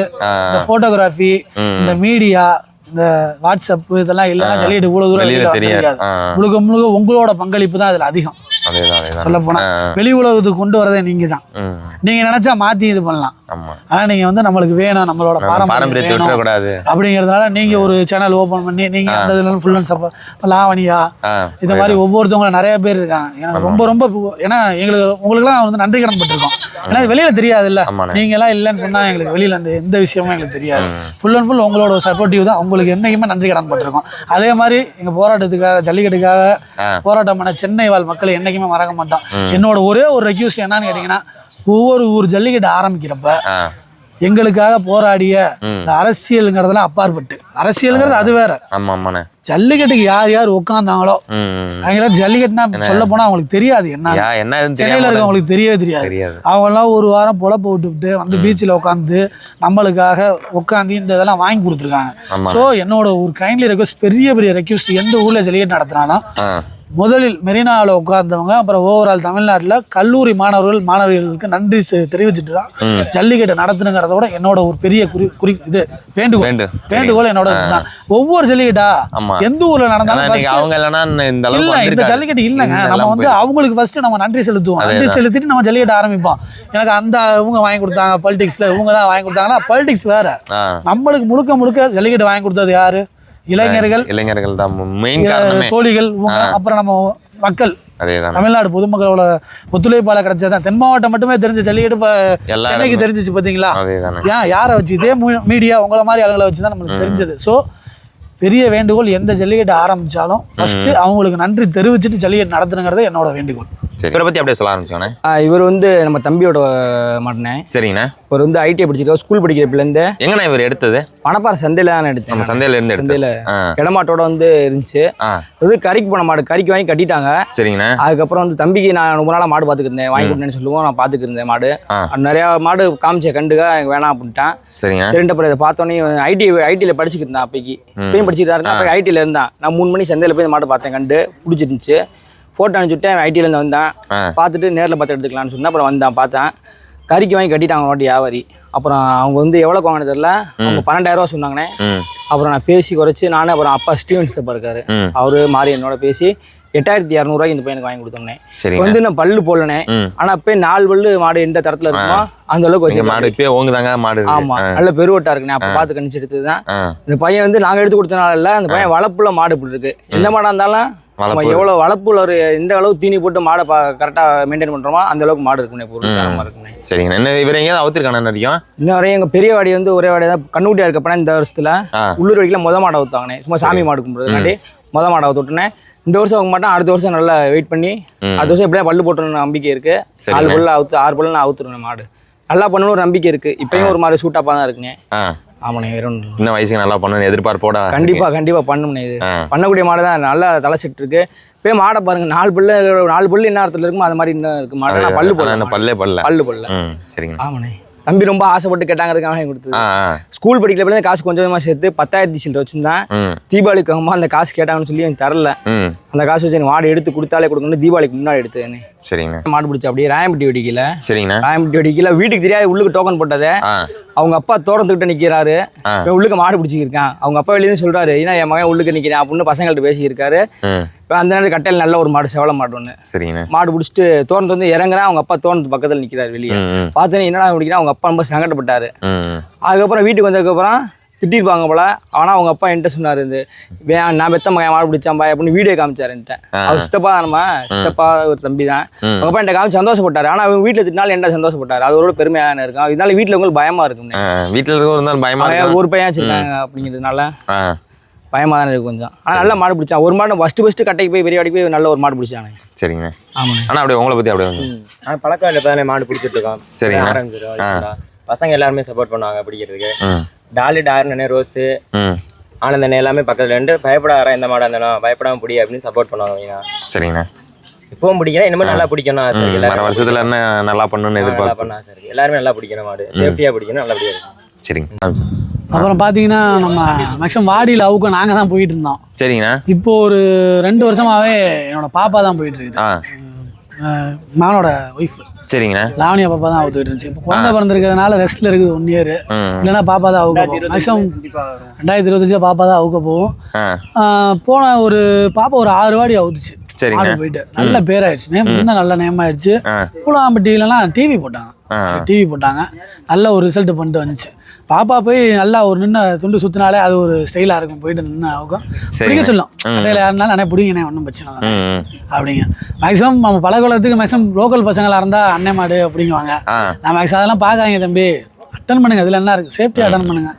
A: இந்த ஃபோட்டோகிராஃபி
B: ம்.
A: இந்த மீடியா இந்த வாட்ஸ்அப் இதெல்லாம் இல்லைன்னா ஜல்லிக்கட்டு இவ்வளோ தூரம்
B: தெரியாது.
A: முழுக்க முழுக்க உங்களோட பங்களிப்பு தான் அதில் அதிகம். சொல்ல போனா. வெளி உலகத்துக்கு கொண்டு வரதே நீங்க தான் நீங்க நினைச்சா மாத்தி இது பண்ணலாம். ஆனா நீங்க வந்து நம்மளுக்கு வேணும் நம்மளோட
B: நம்ம
A: பாரம்பரியம் அப்படிங்கிறதுனால நீங்க ஒரு சேனல் ஓபன் பண்ணி நீங்க அந்த இதுல ஃபுல் அண்ட் சப்போர்ட் லாவணியா இந்த மாதிரி ஒவ்வொருத்தவங்க நிறைய பேர் இருக்காங்க. எனக்கு ரொம்ப ரொம்ப ஏன்னா எங்களுக்கு உங்களுக்குலாம் வந்து நன்றி கடன் பட்டிருக்கோம் ஏன்னா வெளியில தெரியாது இல்ல. நீங்க எல்லாம் இல்லைன்னு சொன்னா எங்களுக்கு வெளியில அந்த எந்த விஷயமும் எங்களுக்கு தெரியாது. ஃபுல் அண்ட் ஃபுல் உங்களோட சப்போர்ட்டிவ் தான். உங்களுக்கு என்னைக்குமே நன்றி கடன் பட்டிருக்கோம் அதே மாதிரி எங்க போராட்டத்துக்காக ஜல்லிக்கட்டுக்காக
B: ஆ.
A: போராட்டம் பண்ண சென்னை வாழ் மக்களை என்னைக்குமே மறக்க மாட்டோம் என்னோட ஒரே ஒரு ரெக்யூஸ்ட் என்னன்னு கேட்டீங்கன்னா ஒவ்வொரு ஊர் ஜல்லிக்கட்டு ஆரம்பிக்கிறப்ப எங்களுக்காக போராடிய அரசியலுங்கிறதெல்லாம் அப்பாற்பட்டு. அரசியலுங்கிறது அது வேற. ஜல்லிக்கட்டுக்கு யார் யார் உட்காந்தாங்களோ. அவங்களாம் ஜல்லிக்கட்டுனா சொல்ல போனா அவங்களுக்கு தெரியாது என்ன சென்னையில இருக்கவங்களுக்கு தெரியவே தெரியாது.
B: தெரியாது.
A: அவங்கெல்லாம் ஒரு வாரம் பொழப்ப விட்டுவிட்டு வந்து பீச்சில் உட்காந்து நம்மளுக்காக உட்காந்து இந்த இதெல்லாம் வாங்கி கொடுத்துருக்காங்க. ஸோ என்னோட ஒரு கைண்ட்லி ரெக்வஸ்ட் பெரிய பெரிய ரெக்வஸ்ட் எந்த ஊர்ல ஜல்லிக்கட்டு நடத்தினாலும் முதலில் மெரினாவில் உட்கார்ந்தவங்க அப்புறம் ஓவரால் தமிழ்நாட்டில் கல்லூரி மாணவர்கள் மாணவிகளுக்கு நன்றி தெரிவிச்சுட்டு தான். ஜல்லிக்கட்டை நடத்துனுங்கிறத விட என்னோட ஒரு பெரிய குறி குறி இது வேண்டுகோள்.
B: வேண்டு
A: வேண்டுகோள் என்னோட இதுதான். ஒவ்வொரு ஜல்லிக்கட்டா? எந்த ஊர்ல நடந்தாலும்
B: இந்த.
A: ஜல்லிக்கட்டு இல்லைங்க. நம்ம வந்து அவங்களுக்கு ஃபர்ஸ்ட் நம்ம நன்றி செலுத்துவோம். நன்றி. செலுத்திட்டு நம்ம ஜல்லிக்கட்டு ஆரம்பிப்போம். எனக்கு அந்த இவங்க வாங்கி கொடுத்தாங்க பாலிடிக்ஸ்ல இவங்க தான் வாங்கி கொடுத்தாங்கன்னா பாலிடிக்ஸ் வேற. நம்மளுக்கு முழுக்க முழுக்க ஜல்லிக்கட்டு வாங்கி கொடுத்தது யாரு? இளைஞர்கள்
B: இளைஞர்கள் தான் மெயின் காரணமே.
A: தோழிகள் அப்புறம் நம்ம மக்கள்.
B: அதேதான்.
A: தமிழ்நாடு பொதுமக்களோட ஒத்துழைப்பால கிடைச்சதான் தென். மாவட்டம் மட்டுமே தெரிஞ்ச ஜல்லிக்கட்டு சென்னைக்கு. தெரிஞ்சிச்சு பாத்தீங்களா?
B: அதேதானே.
A: ஏன் யாரை வச்சு? இதே மீடியா உங்கள மாதிரி ஆளுங்களை வச்சு தான் நம்மளுக்கு தெரிஞ்சது. ஸோ பெரிய வேண்டுகோள் எந்த ஜல்லிக்கட்டு ஆரம்பிச்சாலும் ஃபர்ஸ்ட் அவங்களுக்கு நன்றி தெரிவிச்சுட்டு ஜல்லிக்கட்டு நடத்துனுங்கிறது என்னோட வேண்டுகோள்.
B: சரி. இவரை பத்தி அப்படியே சொல்ல ஆரம்பிச்சோண்ணே
E: இவர் வந்து நம்ம தம்பியோட மாட்டனே
B: சரிங்கண்ணா.
E: இவர் வந்து ஐடிஐ படிச்சிருக்காரு ஸ்கூல் படிக்கிறப்பிலேருந்து
B: எங்கண்ணா இவர் எடுத்தது?
E: பணப்பாறை சந்தையில் தான் எடுத்தேன்
B: நம்ம சந்தையில இருந்து
E: சந்தையில் இடமாட்டோட வந்து இருந்துச்சு. இது கறிக்கு போன மாடு கறிக்கு வாங்கி கட்டிட்டாங்க.
B: சரிங்கண்ணா.
E: அதுக்கப்புறம் வந்து தம்பிக்கு நான் ரொம்ப நாளாக மாடு பார்த்துக்கிருந்தேன் வாங்கி கொடுத்தேன்னு சொல்லுவோம் நான் பார்த்துக்கிருந்தேன் மாடு. நிறையா மாடு காமிச்ச கண்டுக்க எனக்கு வேணாம் அப்படின்ட்டான்.
B: சரிங்க.
E: அப்புறம் இதை பார்த்தோன்னே ஐடி ஐடியில் படிச்சுக்கிட்டு இருந்தான் அப்பைக்கு. இப்பயும் படிச்சுட்டு இருந்தான் அப்போ ஐடியில் இருந்தான். நான் மூணு மணி சந்தையில் போய் இந்த மாடு பார்த்தேன் கண்டு. பிடிச்சிருந்துச்சு. ஃபோட்டோ அனுப்பிச்சுட்டு அவன் ஐடியிலேருந்து வந்தான். பார்த்துட்டு நேரில் பார்த்து எடுத்துக்கலாம்னு சொன்னேன். அப்புறம் வந்தான் பார்த்தேன். கறிக்கு வாங்கி கட்டிட்டாங்க வாட்டி வியாபாரி. அப்புறம் அவங்க வந்து எவ்வளோ வாங்கினது தெரில அவங்க பன்னெண்டாயிரம் ரூபா சொன்னாங்கண்ணே. அப்புறம் நான் பேசி குறைச்சி நானே அப்புறம் அப்பா ஸ்டீவன்ஸ் தப்பா இருக்காரு அவரு மாறி என்னோட பேசி எட்டாயிரத்தி இரநூறுவாய்க்கு இந்த பையனுக்கு வாங்கி கொடுத்தோம்னே. வந்து நான் பல்லு போடலனே. ஆனா இப்போ நாலு பல்லு மாடு எந்த தரத்துல இருக்குமோ அந்த அளவுக்கு வச்சு
B: மாடு இப்பயே ஓங்குதாங்க மாடு.
E: ஆமா. நல்ல பெருவட்டா இருக்குண்ணே அப்ப பார்த்து கணிச்சு எடுத்தது தான்
B: ஆ.
E: இந்த பையன் வந்து நாங்க எடுத்து கொடுத்தனால இல்ல. அந்த பையன் வளப்புல மாடு இப்படி இருக்கு. எந்த மாடா இருந்தாலும் நம்ம எவ்வளவு வளப்புல ஒரு எந்த அளவுக்கு தீனி போட்டு மாடை கரெக்டா மெயின்டைன் பண்றோமோ அந்த அளவுக்கு மாடு இருக்குண்ணே பொருள் இருக்குண்ணே
B: சரிங்க என்ன இவர் எங்கேயாவது அவுத்திருக்கானே வரைக்கும்
E: இன்ன வரையும் எங்க பெரிய வாடி வந்து ஒரே வாடி தான் கண்ணுக்குட்டியா இருக்கப்ப இந்த வருஷத்துல உள்ளூர் வரைக்கும் முத மாடை ஊத்தாங்கண்ணே சும்மா சாமி மாடு கும்பிடுறதுக்காண்டி முத மாடை ஊத்துட்டேனே இந்த வருஷம் அவங்க மாட்டேன் அடுத்த வருஷம் நல்லா வெயிட் பண்ணி. அடுத்த வருஷம் எப்படியா பல்லு போட்டுருன்னு நம்பிக்கை இருக்கு. நாலு பல்லு அவுத்து ஆறு பல்லு நான் அவுத்துருவேன் மாடு நல்லா பண்ணணும் ஒரு நம்பிக்கை இருக்கு. இப்பயும் ஒரு மாதிரி சூட்டாப்பா தான் இருக்குங்க. ஆமாண்ணே வேற இல்லை.
B: இன்னும் வயசுக்கு நல்லா பண்ணணும் எதிர்பார்ப்போட
E: கண்டிப்பா கண்டிப்பா பண்ணும்ண்ணே இது. பண்ணக்கூடிய மாடு தான் நல்லா தலை செட் இருக்கு இப்போ மாடை பாருங்க நாலு பல்லு நாலு பல்லு என்ன இடத்துல இருக்குமோ அது மாதிரி இன்னும் இருக்கு. மாடு. பல்லு
B: பல்லே பல்ல.
E: பல்லு போடல.
B: ம் சரிங்க.
E: ஆமாண்ணே. தம்பி ரொம்ப ஆசைப்பட்டு கேட்டாங்கிறதுக்காக கொடுத்தது. ஸ்கூல் படிக்கிறப்ப காசு கொஞ்சம் கொஞ்சமாக சேர்த்து பத்தாயிரத்தி சில்லரை வச்சிருந்தேன். தீபாவளிக்கு அம்மா அந்த காசு கேட்டாங்கன்னு சொல்லி எனக்கு தரல. அந்த காசு வச்சு எனக்கு மாடு எடுத்து கொடுத்தாலே கொடுக்கணும் தீபாவளிக்கு முன்னாடி எடுத்தேன்.
B: சரிங்கண்ணா
E: மாடு பிடிச்சி அப்படியே ராயம்பட்டி வெடிக்கல.
B: சரிங்கண்ணா
E: ராயம்பட்டி வெடிக்கல. வீட்டுக்கு தெரியாது உள்ளுக்கு டோக்கன் போட்டதே அவங்க அப்பா தோட்டத்துக்கிட்ட நிற்கிறாரு உள்ளுக்கு மாடு பிடிச்சிருக்கான் அவங்க அப்பா வெளியே சொல்றாரு ஏன்னா என் மகன் உள்ளுக்கு நிற்கிறேன் அப்படின்னு பசங்கள்ட்ட பேசியிருக்காரு. இப்போ அந்த நேரத்தில் கட்டையில் நல்ல ஒரு மாடு செவல மாடு ஒன்று
B: சரிங்கண்ணா.
E: மாடு பிடிச்சிட்டு தோட்டத்து வந்து இறங்குறேன் அவங்க அப்பா தோட்டத்து பக்கத்தில் நிற்கிறாரு வெளியே. பார்த்தோன்னே என்னடா பிடிக்கிறேன் அவங்க அப்பா ரொம்ப சங்கடப்பட்டாரு. அதுக்கப்புறம் வீட்டுக்கு வந்ததுக்கப்புறம் திட்டிருப்பாங்க போல. ஆனால் அவங்க அப்பா என்கிட்ட சொன்னார் இந்த நான் பெத்த மகன் மாடு பிடிச்சாம்பா அப்படின்னு வீடியோ காமிச்சார் என்கிட்ட. அவர் சித்தப்பா தானம்மா சித்தப்பா ஒரு தம்பி தான். அவங்க அப்பா என்கிட்ட காமிச்சு சந்தோஷப்பட்டார். ஆனால் அவங்க வீட்டில் திட்டினாலும் என்ன சந்தோஷப்பட்டார். அது ஒரு பெருமையான இருக்கும். இதனால வீட்டில் உங்களுக்கு பயமா இருக்கும்
B: வீட்டில் இருக்க இருந்தாலும் பயமா இருக்கும்
E: ஒரு பையன் வச்சிருக்காங்க அப்படிங்கிறதுனால.
B: ஆ
E: பயமா தானே இருக்கு கொஞ்சம். ஆனால் நல்ல மாடு பிடிச்சான் ஒரு மாடு ஃபஸ்ட்டு ஃபஸ்ட்டு கட்டைக்கு போய் பெரிய வாடிக்கு போய் நல்ல ஒரு மாடு பிடிச்சானே.
B: சரிங்கண்ணா
E: ஆமாண்ணே
B: அண்ணா அப்படியே உங்களை பற்றி அப்படியே வந்து.
F: நான் பழக்கம் இல்லை தானே மாடு பிடிச்சிட்டு இருக்கோம்.
B: சரிங்க.
F: அதுக்குதான். பசங்க எல்லாருமே சப்போர்ட் பண்ணுவாங்க பிடிக்கிறதுக்கு.
B: ம்.
F: டாலி டார்னே ரோஸு.
B: ம்.
F: ஆனந்தனே எல்லாமே பக்கத்துல. இருந்து பயப்படாத எந்த மாடா இருந்தாலும் பயப்படாம பிடி அப்படின்னு சப்போர்ட் பண்ணுவாங்க
B: சரிங்கண்ணா
F: இப்பவும் பிடிக்கிறேன் இனிமேல் நல்லா பிடிக்கணும் ஆசை
B: வருஷத்துல என்ன நல்லா பண்ணணும்னு
F: நல்லா
B: எதிர்பார்ப்பு?
F: பண்ண ஆசை இருக்கு. எல்லாருமே நல்லா பிடிக்கணும் மாடு. சேஃப்டியா பிடிக்கணும் நல்லபடியா இருக்கும்
B: சரிங்க.
A: அப்புறம் பார்த்தீங்கன்னா நம்ம மேக்ஸிமம் வாடியில் அவுக்க நாங்கள் தான் போயிட்டு இருந்தோம்.
B: சரிங்கண்ணா.
A: இப்போ ஒரு ரெண்டு வருஷமாவே என்னோட பாப்பா தான் போயிட்டு இருக்குது. மகனோட ஒய்ஃப்
B: சரிங்கண்ணா.
A: லாவணியா பாப்பா தான் அவுத்துக்கிட்டு இருந்துச்சு. இப்போ குழந்தை பிறந்திருக்கிறதுனால ரெஸ்ட்ல இருக்குது ஒன் இயர் இல்லைன்னா பாப்பா தான் அவுக்க போகும். மேக்ஸிமம் ரெண்டாயிரத்தி இருபத்தஞ்சில் பாப்பா தான் அவுக்க போகும். போன ஒரு பாப்பா ஒரு ஆறு வாடி அவுத்துச்சு.
B: சரிங்க
A: போயிட்டு. நல்ல பேராயிடுச்சு. நேம் இன்னும் நல்ல நேம் ஆயிடுச்சு.
B: ஆ.
A: பூலாம்பட்டியிலலாம் டிவி போட்டாங்க. டிவி போட்டாங்க. நல்ல ஒரு ரிசல்ட் பண்ணிட்டு வந்துச்சு. பாப்பா போய் நல்லா ஒரு நின்று துண்டு சுத்தினாலே அது ஒரு ஸ்டைலாக இருக்கும். போயிட்டு நின்று ஆகும். பிடிக்க சொல்லும். கடையில் யாருனாலும் அண்ணே பிடிங்கண்ணே ஒன்றும் பிரச்சனை இல்லை. அப்படிங்க. மேக்ஸிமம் நம்ம பழகுலத்துக்கு மேக்ஸிமம் லோக்கல் பசங்களாக இருந்தால் அண்ணே மாடு அப்படிங்குவாங்க. நான் மேக்ஸிமம் அதெல்லாம் பார்க்காதீங்க தம்பி. அட்டன் பண்ணுங்க இதில் என்ன இருக்குது சேஃப்டி அட்டன் பண்ணுங்க.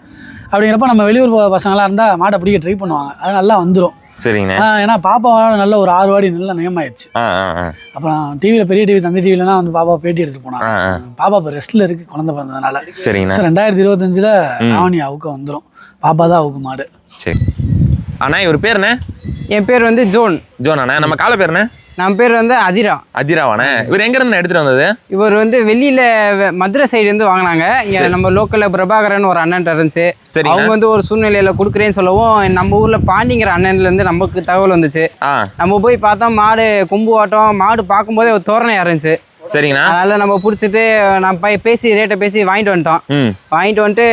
A: அப்படிங்கிறப்ப நம்ம வெளியூர் பசங்களாக இருந்தால் மாட்டை பிடிக்க ட்ரை பண்ணுவாங்க. அது நல்லா வந்துடும்
B: சரிங்கண்ணா
A: ஏன்னா பாப்பாவோட நல்ல ஒரு ஆறு வாடி நல்ல நேமாயிடுச்சு
B: ஆ ஆ ஆ.
A: அப்புறம் டிவியில் பெரிய டிவி தந்தி டிவிலலாம் வந்து பாப்பா பேட்டி எடுத்து
B: ஆ
A: பாப்பா இப்போ ரெஸ்ட்டில் இருக்குது குழந்தை பிறந்ததுனால.
B: சரிங்கண்ணா
A: சார் ரெண்டாயிரத்தி இருபத்தஞ்சில் ஆவணி அவுக்க வந்துடும் பாப்பா தான் அவுக்கு மாடு.
B: சரி. அண்ணா இவர் பேர் என்ன?
G: என் பேர் வந்து ஜோன்.
B: ஜோன் அண்ணா. நம்ம கால பேர் என்ன?
G: நம்ம பேர் வந்து அதிரா.
B: அதிராவாண்ணே இவர் எங்க இருந்து எடுத்துட்டு வந்தது?
G: இவர் வந்து வெளியில மதுரை சைடு இருந்து வாங்கினாங்க. இங்க நம்ம லோக்கல்ல பிரபாகரன் ஒரு அண்ணன் இருந்துச்சு.
B: சரிங்க.
G: அவங்க வந்து ஒரு சூழ்நிலையில கொடுக்குறேன்னு சொல்லவும் நம்ம ஊர்ல பாண்டிங்கிற அண்ணன்ல இருந்து நமக்கு தகவல் வந்துச்சு. நம்ம போய் பார்த்தா மாடு கொம்பு ஆட்டம் மாடு பார்க்கும்போதே ஒரு தோரணையா இருந்துச்சு.
B: சரிங்கண்ணா.
G: அதனால நம்ம பிடிச்சிட்டு நான் பை பேசி ரேட்டை பேசி வாங்கிட்டு வந்துட்டோம். வாங்கிட்டு வந்துட்டு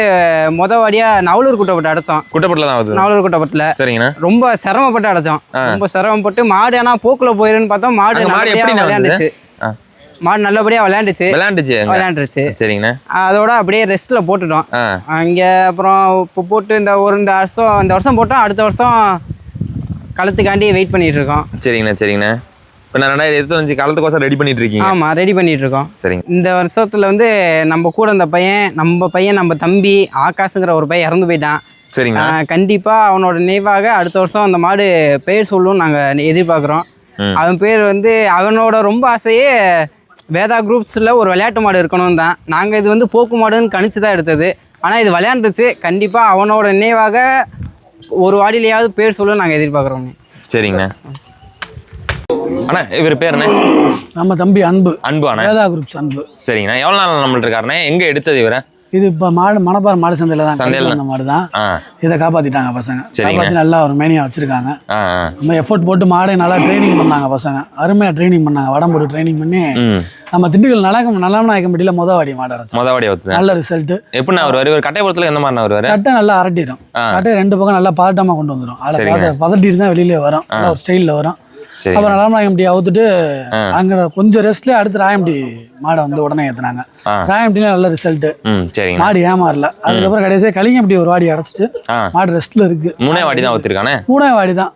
G: மொத வாடியா நவலூர் குட்டப்பட்டு அடைச்சோம்.
B: குட்டப்பட்டில் தான்
G: நவலூர் குட்டப்பட்டில்.
B: சரிங்கண்ணா.
G: ரொம்ப சிரமப்பட்டு அடைச்சோம். ரொம்ப சிரமப்பட்டு மாடு ஆனா போக்குல போயிருன்னு பார்த்தா மாடு
B: மாடு எப்படி
G: விளையாண்டுச்சு. மாடு நல்லபடியா விளையாண்டுச்சு.
B: விளையாண்டுச்சு
G: விளையாண்டுருச்சு.
B: சரிங்கண்ணா.
G: அதோட அப்படியே ரெஸ்ட்ல போட்டுட்டோம். அங்க அப்புறம் இப்போ போட்டு இந்த ஒரு இந்த வருஷம் இந்த வருஷம் போட்டோம். அடுத்த வருஷம் களத்துக்காண்டி வெயிட் பண்ணிட்டு இருக்கோம்.
B: சரிங்கண்ணா சரிங்கண்ணா. இப்போ நான் ரெண்டாயிரத்தி இருபத்தஞ்சு காலத்துக்கோசம் ரெடி பண்ணிட்டு இருக்கீங்க
G: ஆமா ரெடி பண்ணிட்டு இருக்கோம்
B: சரிங்க.
G: இந்த வருஷத்துல வந்து நம்ம கூட இந்த பையன் நம்ம பையன் நம்ம தம்பி ஆகாஷுங்கிற ஒரு பையன் இறந்து போயிட்டான்.
B: சரிங்கண்ணா
G: ஆஹ் கண்டிப்பா அவனோட நினைவாக அடுத்த வருஷம் அந்த மாடு பெயர் சொல்லும் நாங்க எதிர்பார்க்குறோம். அவன் பேர் வந்து அவனோட ரொம்ப ஆசையே வேதா குரூப்ஸில் ஒரு விளையாட்டு மாடு இருக்கணும் தான். நாங்கள் இது வந்து போக்கு மாடுன்னு கணிச்சு தான் எடுத்தது. ஆனால் இது விளையாண்டுச்சு. கண்டிப்பாக அவனோட நினைவாக ஒரு வாடியிலையாவது பேர் சொல்ல நாங்கள் எதிர்பார்க்குறோம்.
B: சரிங்கண்ணா அண்ணா இவர் பேர் என்ன?
A: நம்ம தம்பி அன்பு.
B: அன்பு அண்ணா.
A: வேதா குரூப்ஸ் அன்பு.
B: சரிங்கண்ணா. எவ்வளோ நாள் நம்மள்ட்ட இருக்காருண்ணே? எங்க எடுத்தது இவரை?
A: இது இப்போ மாடு மணப்பாறை மாடு சந்தையில் தான்
B: சந்தையில
A: வந்த மாடு தான் இதை காப்பாற்றிட்டாங்க பசங்க. காப்பாற்றி நல்லா ஒரு மேனியாக வச்சுருக்காங்க. நம்ம எஃபோர்ட் போட்டு மாடை நல்லா ட்ரைனிங் பண்ணாங்க பசங்க. அருமையாக ட்ரைனிங் பண்ணாங்க. வடம் போட்டு ட்ரைனிங் பண்ணி நம்ம திண்டுக்கல் நலக்கம் நலமநாயக்கம்பட்டியில் மொதல் வாடி மாடு அடைச்சோம்.
B: மொதவாடி ஒத்துதான்
A: நல்ல ரிசல்ட்டு
B: எப்படிண்ணா வருவார்? இவர் கட்டைப்புறத்தில் எந்த மாதிரிண்ணா வருவார்?
A: கட்டை நல்லா அரட்டிடும். கட்டை ரெண்டு பக்கம் நல்லா பதட்டமாக கொண்டு வந்துடும் அதில் பதட்டிட்டு தான் வெளியிலே வரும். நல்லா ஒரு ஸ்டைலில் வரும். அப்புறம் ராமநாயகம்பட்டி அவுத்துட்டு. அங்கே கொஞ்சம் ரெஸ்ட்லேயே அடுத்து ராயம்பட்டி மாடை வந்து உடனே ஏற்றுனாங்க
B: ஆ.
A: ராயம்பட்டியில் நல்ல
B: சரிங்கண்ணா
A: மாடு ஏமாறல. அதுக்கப்புறம் கடைசியாக கலிங்கம்பட்டி ஒரு வாடி அடைச்சிட்டு மாடு ரெஸ்ட்டில் இருக்கு.
B: மூணே வாடி தான் ஒத்துருக்கானே
A: மூணே வாடி தான்.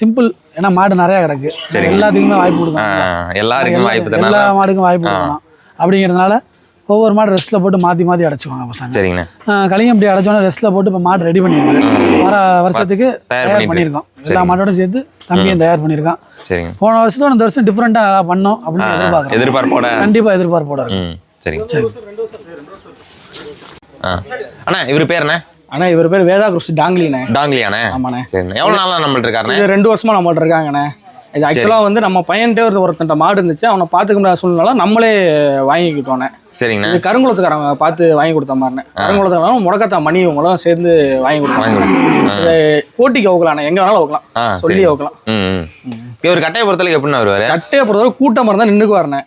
A: சிம்பிள் ஏன்னா மாடு நிறையா கிடக்கு. எல்லாத்துக்குமே வாய்ப்பு கொடுக்கணும்.
B: எல்லாருக்குமே வாய்ப்பு
A: எல்லா மாடுக்கும் வாய்ப்பு கொடுக்கணும். அப்படிங்கிறதுனால ஒவ்வொரு மாடு ரெஸ்ட்டில் போட்டு மாற்றி மாற்றி அடைச்சுவாங்க பசங்க.
B: சரிங்கண்ணா.
A: ஆஹ் கலிங்கம்பட்டி அடைச்சோன்னே ரெஸ்ட்டில் போட்டு இப்போ மாடு ரெடி பண்ணியிருக்கு வர வருஷத்துக்கு
B: தயார்.
A: பண்ணியிருக்கோம். எல்லா. மாட்டோட சேர்த்து தம்பியும் தயார் பண்ணியிருக்கான்.
B: சரிங்க.
A: போன வருஷத்தோட இந்த வருஷம் டிஃப்ரெண்ட்டாக நல்லா பண்ணோம் அப்படின்னு எதிர்பார்க்குறோம்.
B: எதிர்பார்ப்போட.
A: கண்டிப்பாக எதிர்பார்ப்போட இருக்கும்.
B: சரிங்க. ஆ. அண்ணா இவர் பேர் என்ன
H: ஆனா இவர் பேர் வேதா குருஷ் டாங்லிண்ணே
B: டாங்லியாண்ணே
H: ஆமாண்ணே.
B: சரிண்ணே. எவ்வளோ நாளாக நம்மள்ட்ட இருக்காருண்ணே?
H: இது ரெண்டு வருஷமா நம்மள்ட்ட இருக்காங்கண்ணே. இது ஆக்சுவலாக வந்து நம்ம பையன்கிட்ட ஒரு ஒருத்தன்ட்ட மாடு இருந்துச்சு அவனை பார்த்துக்க முடியாத சூழ்நிலை நம்மளே வாங்கிக்கிட்டோண்ணே
B: சரிங்கண்ணா.
H: இது கருங்குளத்துக்காரங்க பார்த்து வாங்கி கொடுத்த மாதிரிண்ணே. கருங்குளத்துக்காரங்க முடக்கத்தா மணி இவங்களும் சேர்ந்து வாங்கி கொடுத்தாங்க. இது போட்டிக்கு வைக்கலாண்ணே எங்க வேணாலும் வைக்கலாம்
B: ஆ
H: சொல்லி
B: சரி.
H: வைக்கலாம்
B: ம். ம். இவர் கட்டையை பொறுத்தளவுக்கு எப்படிண்ணா வருவார்?
H: கட்டையை பொறுத்தவரை கூட்டம் வரணும்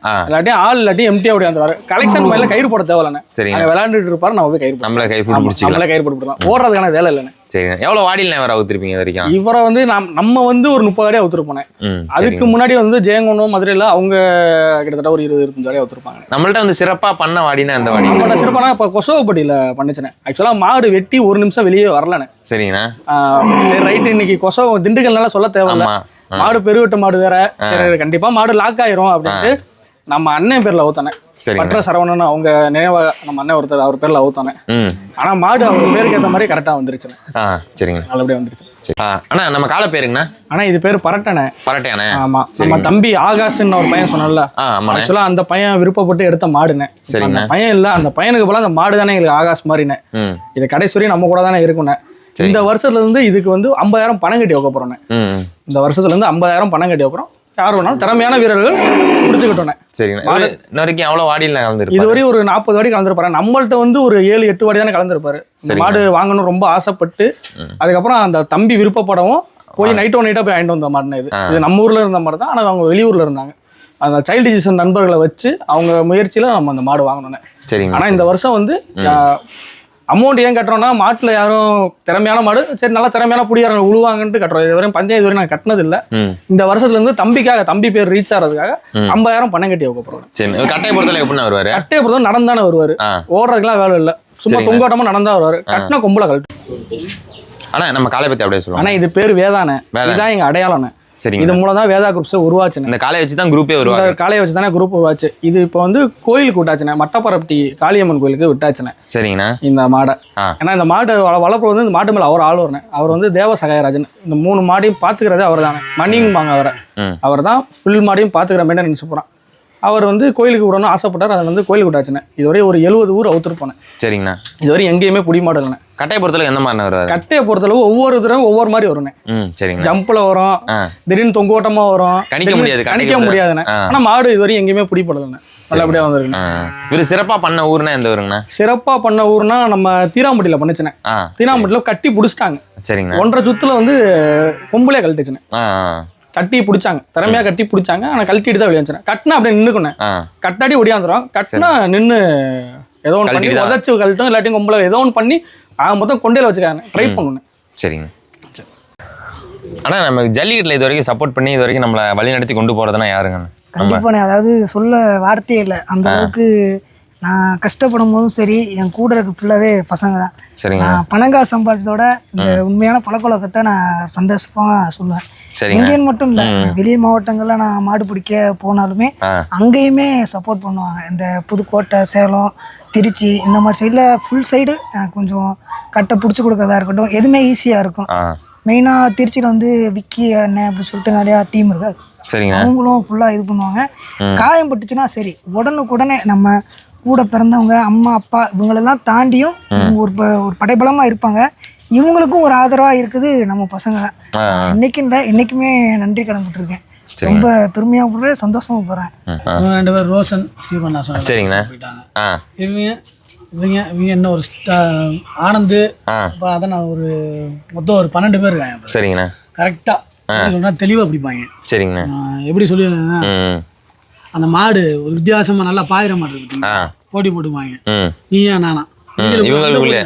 B: ஆ.
H: இல்லாட்டியும் ஆள் இல்லாட்டியும் எம்டியா ஓடியாந்துருவாரு கலெக்ஷன் மேல கயிறு போட தேவையில்லைண்ணே. அங்கே விளையாண்டுட்டு இருப்பாரு நம்ம போய் கயிறு.
B: நம்மள கை போட்டு
H: ஆமா,
B: பிடிச்சிக்கலாம்
H: நம்மளே கயிறு போட்டு போடலாம் ஓடுறதுக்கான வேலை இல்லைண்ணே.
B: சரிங்க. எவ்வளோ வாடியில் வர அவுத்திருப்பீங்க வரைக்கும்?
H: இவரை வந்து நாம் நம்ம வந்து ஒரு முப்பது அடியாக ஒத்துருப்போனே
B: ம்
H: அதுக்கு. முன்னாடி வந்து ஜெயங்கொண்டம் மதுரையில் அவங்க கிட்டத்தட்ட ஒரு இருபது இருபத்தஞ்சு வரையும் ஒத்துருப்பாங்க
B: நம்மள்ட்ட வந்து சிறப்பாக பண்ண வாடினா அந்த வாடி?
H: நம்மளோட சிறப்பான இப்போ கொசவப்பட்டியில் பண்ணுச்சுனே ஆக்சுவலாக மாடு வெட்டி ஒரு நிமிஷம் வெளியே வரலண்ணே.
B: சரிங்கண்ணா.
H: ரைட்டு இன்னைக்கு கொசவ திண்டுக்கல்னால சொல்ல தேவையில்ல. மாடு பெருவெட்டு மாடு வேற. சரி கண்டிப்பா மாடு லாக் ஆயிரும் அப்படின்ட்டு நம்ம அண்ணன் பேர்ல
B: சரிங்க.
H: பற்ற சரவணன் அவங்க நினைவா நம்ம அண்ணன் ஒருத்தர் அவர் பேர்ல
B: ம்.
H: ஆனா மாடு அவர் பேருக்கு ஏத்த மாதிரி கரெக்டா வந்துருச்சுண்ணே
B: ஆ சரிங்க.
H: நல்லபடியா வந்துருச்சு.
B: அண்ணா நம்ம காலை பேருங்கண்ணா?
H: ஆனா இது பேர் பரட்டனே.
B: பரட்டையாண்ணே?
H: ஆமா. நம்ம. தம்பி ஆகாஷ்ன்னு ஒரு பையன் சொன்னல ஆக்சுவலா அந்த பையன் விருப்பப்பட்டு எடுத்த மாடுனே
B: சரிங்க.
H: பையன் இல்ல அந்த பையனுக்கு போல அந்த மாடு தானே எங்களுக்கு ஆகாஷ் மாதிரினே இது கடைசி நம்ம கூட தானே இருக்குண்ணே. இந்த வருஷத்துல இருந்து இதுக்கு வந்து ஐம்பதாயிரம் பணம் கட்டி வைக்க
B: ம்
H: இந்த வருஷத்துல இருந்து ஐம்பதாயிரம் பணம் கட்டி வைக்கிறோம் யார் வேணாலும் திறமையான வீரர்கள் பிடிச்சிக்கிட்டோண்ணே
B: சரிங்கண்ணா இன்ன வரைக்கும் எவ்வளோ வாடியில் கலந்துருப்பாரு?
H: இதுவரை ஒரு நாற்பது வாடி கலந்துருப்பாரு. நம்மள்ட்ட வந்து ஒரு ஏழு எட்டு வாடி தானே கலந்துருப்பாரு. மாடு வாங்கணும் ரொம்ப ஆசைப்பட்டு அதுக்கப்புறம் அந்த தம்பி விருப்பப்படவும் போய் நைட் ஒன் நைட்டாக போய் வாங்கிட்டு வந்த மாடுனே இது. இது நம்ம ஊர்ல இருந்த மாதிரி தான் ஆனால் அவங்க வெளியூர்ல இருந்தாங்க. அந்த சைல்டு டிசிஷன் நண்பர்களை வச்சு அவங்க முயற்சியில நம்ம அந்த மாடு வாங்கணும்னே.
B: சரிங்க.
H: ஆனா இந்த வருஷம் வந்து அமௌண்ட் ஏன் கட்டுறோம்னா மாட்டுல யாரும் திறமையான மாடு சரி நல்லா திறமையான புடியாரங்க உழுவாங்கன்ட்டு கட்டுறோம். இது வரையும் பந்தயம் இதுவரை நான் கட்டினது இல்ல இந்த வருஷத்துல இருந்து தம்பிக்காக தம்பி பேர் ரீச் ஆகிறதுக்காக ஐம்பதாயிரம் பணம் கட்டி வைக்க போறோம்.
B: கட்டையை பொறுத்தளவுக்கு எப்படிண்ணா வருவார்?
H: கட்டையை பொறுத்தவரை நடந்தானே வருவாரு. ஓடுறதுக்குலாம் வேலை இல்ல. சும்மா. தொங்கோட்டமா நடந்தா வருவாரு. கட்டின கொம்புல கழட்டு.
B: அண்ணா நம்ம காலை பற்றி அப்படியே சொல்லுவோம்.
H: ஆனா இது பேர் வேதானே. இதுதான் எங்க அடையாளம்
B: சரிங்க.
H: இது மூலம் தான் வேதா குரூப்ஸ் உருவாச்சுனே
B: இந்த காலை வச்சு தான் குரூப்பே வருவாங்க
H: காலையை வச்சு தானே குரூப் உருவாச்சு. இது இப்போ வந்து கோயிலுக்கு விட்டாச்சுனே மட்டப்பரப்பட்டி காளியம்மன் கோயிலுக்கு விட்டாச்சுனே
B: சரிங்கண்ணா.
H: இந்த மாடை. ஏன்னா இந்த மாடு வள- வளர்ப்பு வந்து இந்த மாட்டு மேல அவர் ஆள் வரணும் அவர் வந்து தேவ சகாயராஜன். இந்த மூணு மாடையும் பாத்துக்கிறது அவர் தானே மணிங்குவாங்க அவரை. அவர் தான் ஃபுல் மாடையும் பாத்துக்கிற மெயின்டெனன்ஸ் போகிறான் அவர் வந்து கோயிலுக்கு விடணும்னு ஆசைப்பட்டார். அதில் வந்து கோயிலுக்கு விட்டாச்சுனே இதுவரை ஒரு எழுபது ஊர் அவுத்துருப்பானே
B: சரிங்கண்ணா.
H: இதுவரை எங்கேயுமே புடி மாடு இல்லைண்ணே
B: கட்டையை பொறுத்தளவுக்கு எந்த மாதிரிண்ணா வருவார்?
H: கட்டையை பொறுத்தளவு ஒவ்வொரு தடவை ஒவ்வொரு மாதிரி வரும்ண்ணே
B: ம் சரிங்கண்ணா.
H: ஜம்பில் வரும். திடீர்னு தொங்கோட்டமா வரும்.
B: கணிக்க முடியாது,
H: கணிக்க முடியாதுண்ணே. ஆனா மாடு இதுவரை எங்கேயுமே பிடிப்படுதுண்ணே நல்லபடியா வந்திருக்குண்ணே
B: இவர் சிறப்பாக பண்ண ஊர்னா எந்த ஊருங்கண்ணா?
H: சிறப்பா பண்ண ஊர்னா நம்ம தீராம்பட்டியில பண்ணுச்சுண்ணே தீராம்பட்டியில கட்டி பிடிச்சிட்டாங்க.
B: சரிங்கண்ணா.
H: ஒன்றரை சுத்துல வந்து கொம்புலே கழட்டுச்சுண்ணே கட்டி பிடிச்சாங்க. திறமையா கட்டி பிடிச்சாங்க. ஆனா கழட்டிட்டு தான் வெளியே கட்டினா அப்படியே நின்னுக்குண்ணே
B: ஆ.
H: கட்டாடி ஒடியாந்துரும் கட்டினா நின்னு ஏதோ ஒன்று பண்ணி. உதச்சு கழட்டும் இல்லாட்டி கொம்புல ஏதோ ஒன்று பண்ணி ஆக மொத்தம் கொண்டையில வச்சுக்காங்க ட்ரை பண்ணணும்
B: சரிங்க. அண்ணா நம்ம ஜல்லிக்கட்டில் இது வரைக்கும் சப்போர்ட் பண்ணி இது வரைக்கும் நம்மளை வழி நடத்தி கொண்டு போகிறதுனா யாருங்கண்ணா நம்ம
I: கண்டிப்பாண்ணே அதாவது சொல்ல வார்த்தையே இல்லை. அந்த அளவுக்கு நான் கஷ்டப்படும் போதும் சரி என் கூட இருக்க ஃபுல்லாகவே பசங்க தான்.
B: சரிங்க.
I: நான் பணங்காசு சம்பாதிச்சதோட இந்த உண்மையான பழக்கவழக்கத்தை நான் சந்தோஷமா சொல்லுவேன். எங்கேன்னு மட்டும் இல்லை வெளி மாவட்டங்கள்ல நான் மாடு பிடிக்க போனாலுமே அங்கேயுமே சப்போர்ட் பண்ணுவாங்க. இந்த புதுக்கோட்டை சேலம் திருச்சி இந்த மாதிரி சைடில் ஃபுல் சைடு எனக்கு கொஞ்சம் கட்டை பிடிச்சி கொடுக்கறதா இருக்கட்டும் எதுவுமே ஈஸியாக இருக்கும். மெயினாக திருச்சியில் வந்து விக்கி அண்ணன் அப்படி சொல்லிட்டு நிறையா டீம் இருக்கு. அவங்களும் ஃபுல்லாக இது பண்ணுவாங்க. காயம் பட்டுச்சுன்னா சரி உடனுக்குடனே நம்ம கூட பிறந்தவங்க அம்மா அப்பா இவங்களெல்லாம் தாண்டியும் இவங்க ஒரு ப- ஒரு படைபலமாக இருப்பாங்க. இவங்களுக்கும் ஒரு ஆதரவாக இருக்குது நம்ம பசங்க. தான். இன்னைக்கு இல்லை என்னைக்குமே நன்றி கடன் இருக்கேன். ரொம்ப பெருமையாக போடுறேன் சந்தோஷமா போகிறேன்
A: ரெண்டு பேர் ரோஷன் நான் சொன்னேன்.
B: சரிங்கண்ணா.
A: இவங்க இவங்க இவங்க என்ன ஒரு ஆனந்து அதான் நான் ஒரு மொத்தம் ஒரு பன்னெண்டு பேர் இருக்காங்க.
B: சரிங்கண்ணா.
A: கரெக்டாக தெளிவாக பிடிப்பாங்க.
B: சரிங்கண்ணா.
A: எப்படி சொல்லிடுறேன்னா அந்த மாடு ஒரு வித்தியாசமா நல்லா பாயிர மாடு இருக்கு? போட்டி போட்டுக்குவாங்க. நீயா நானா?
B: இவங்களுக்குள்ளே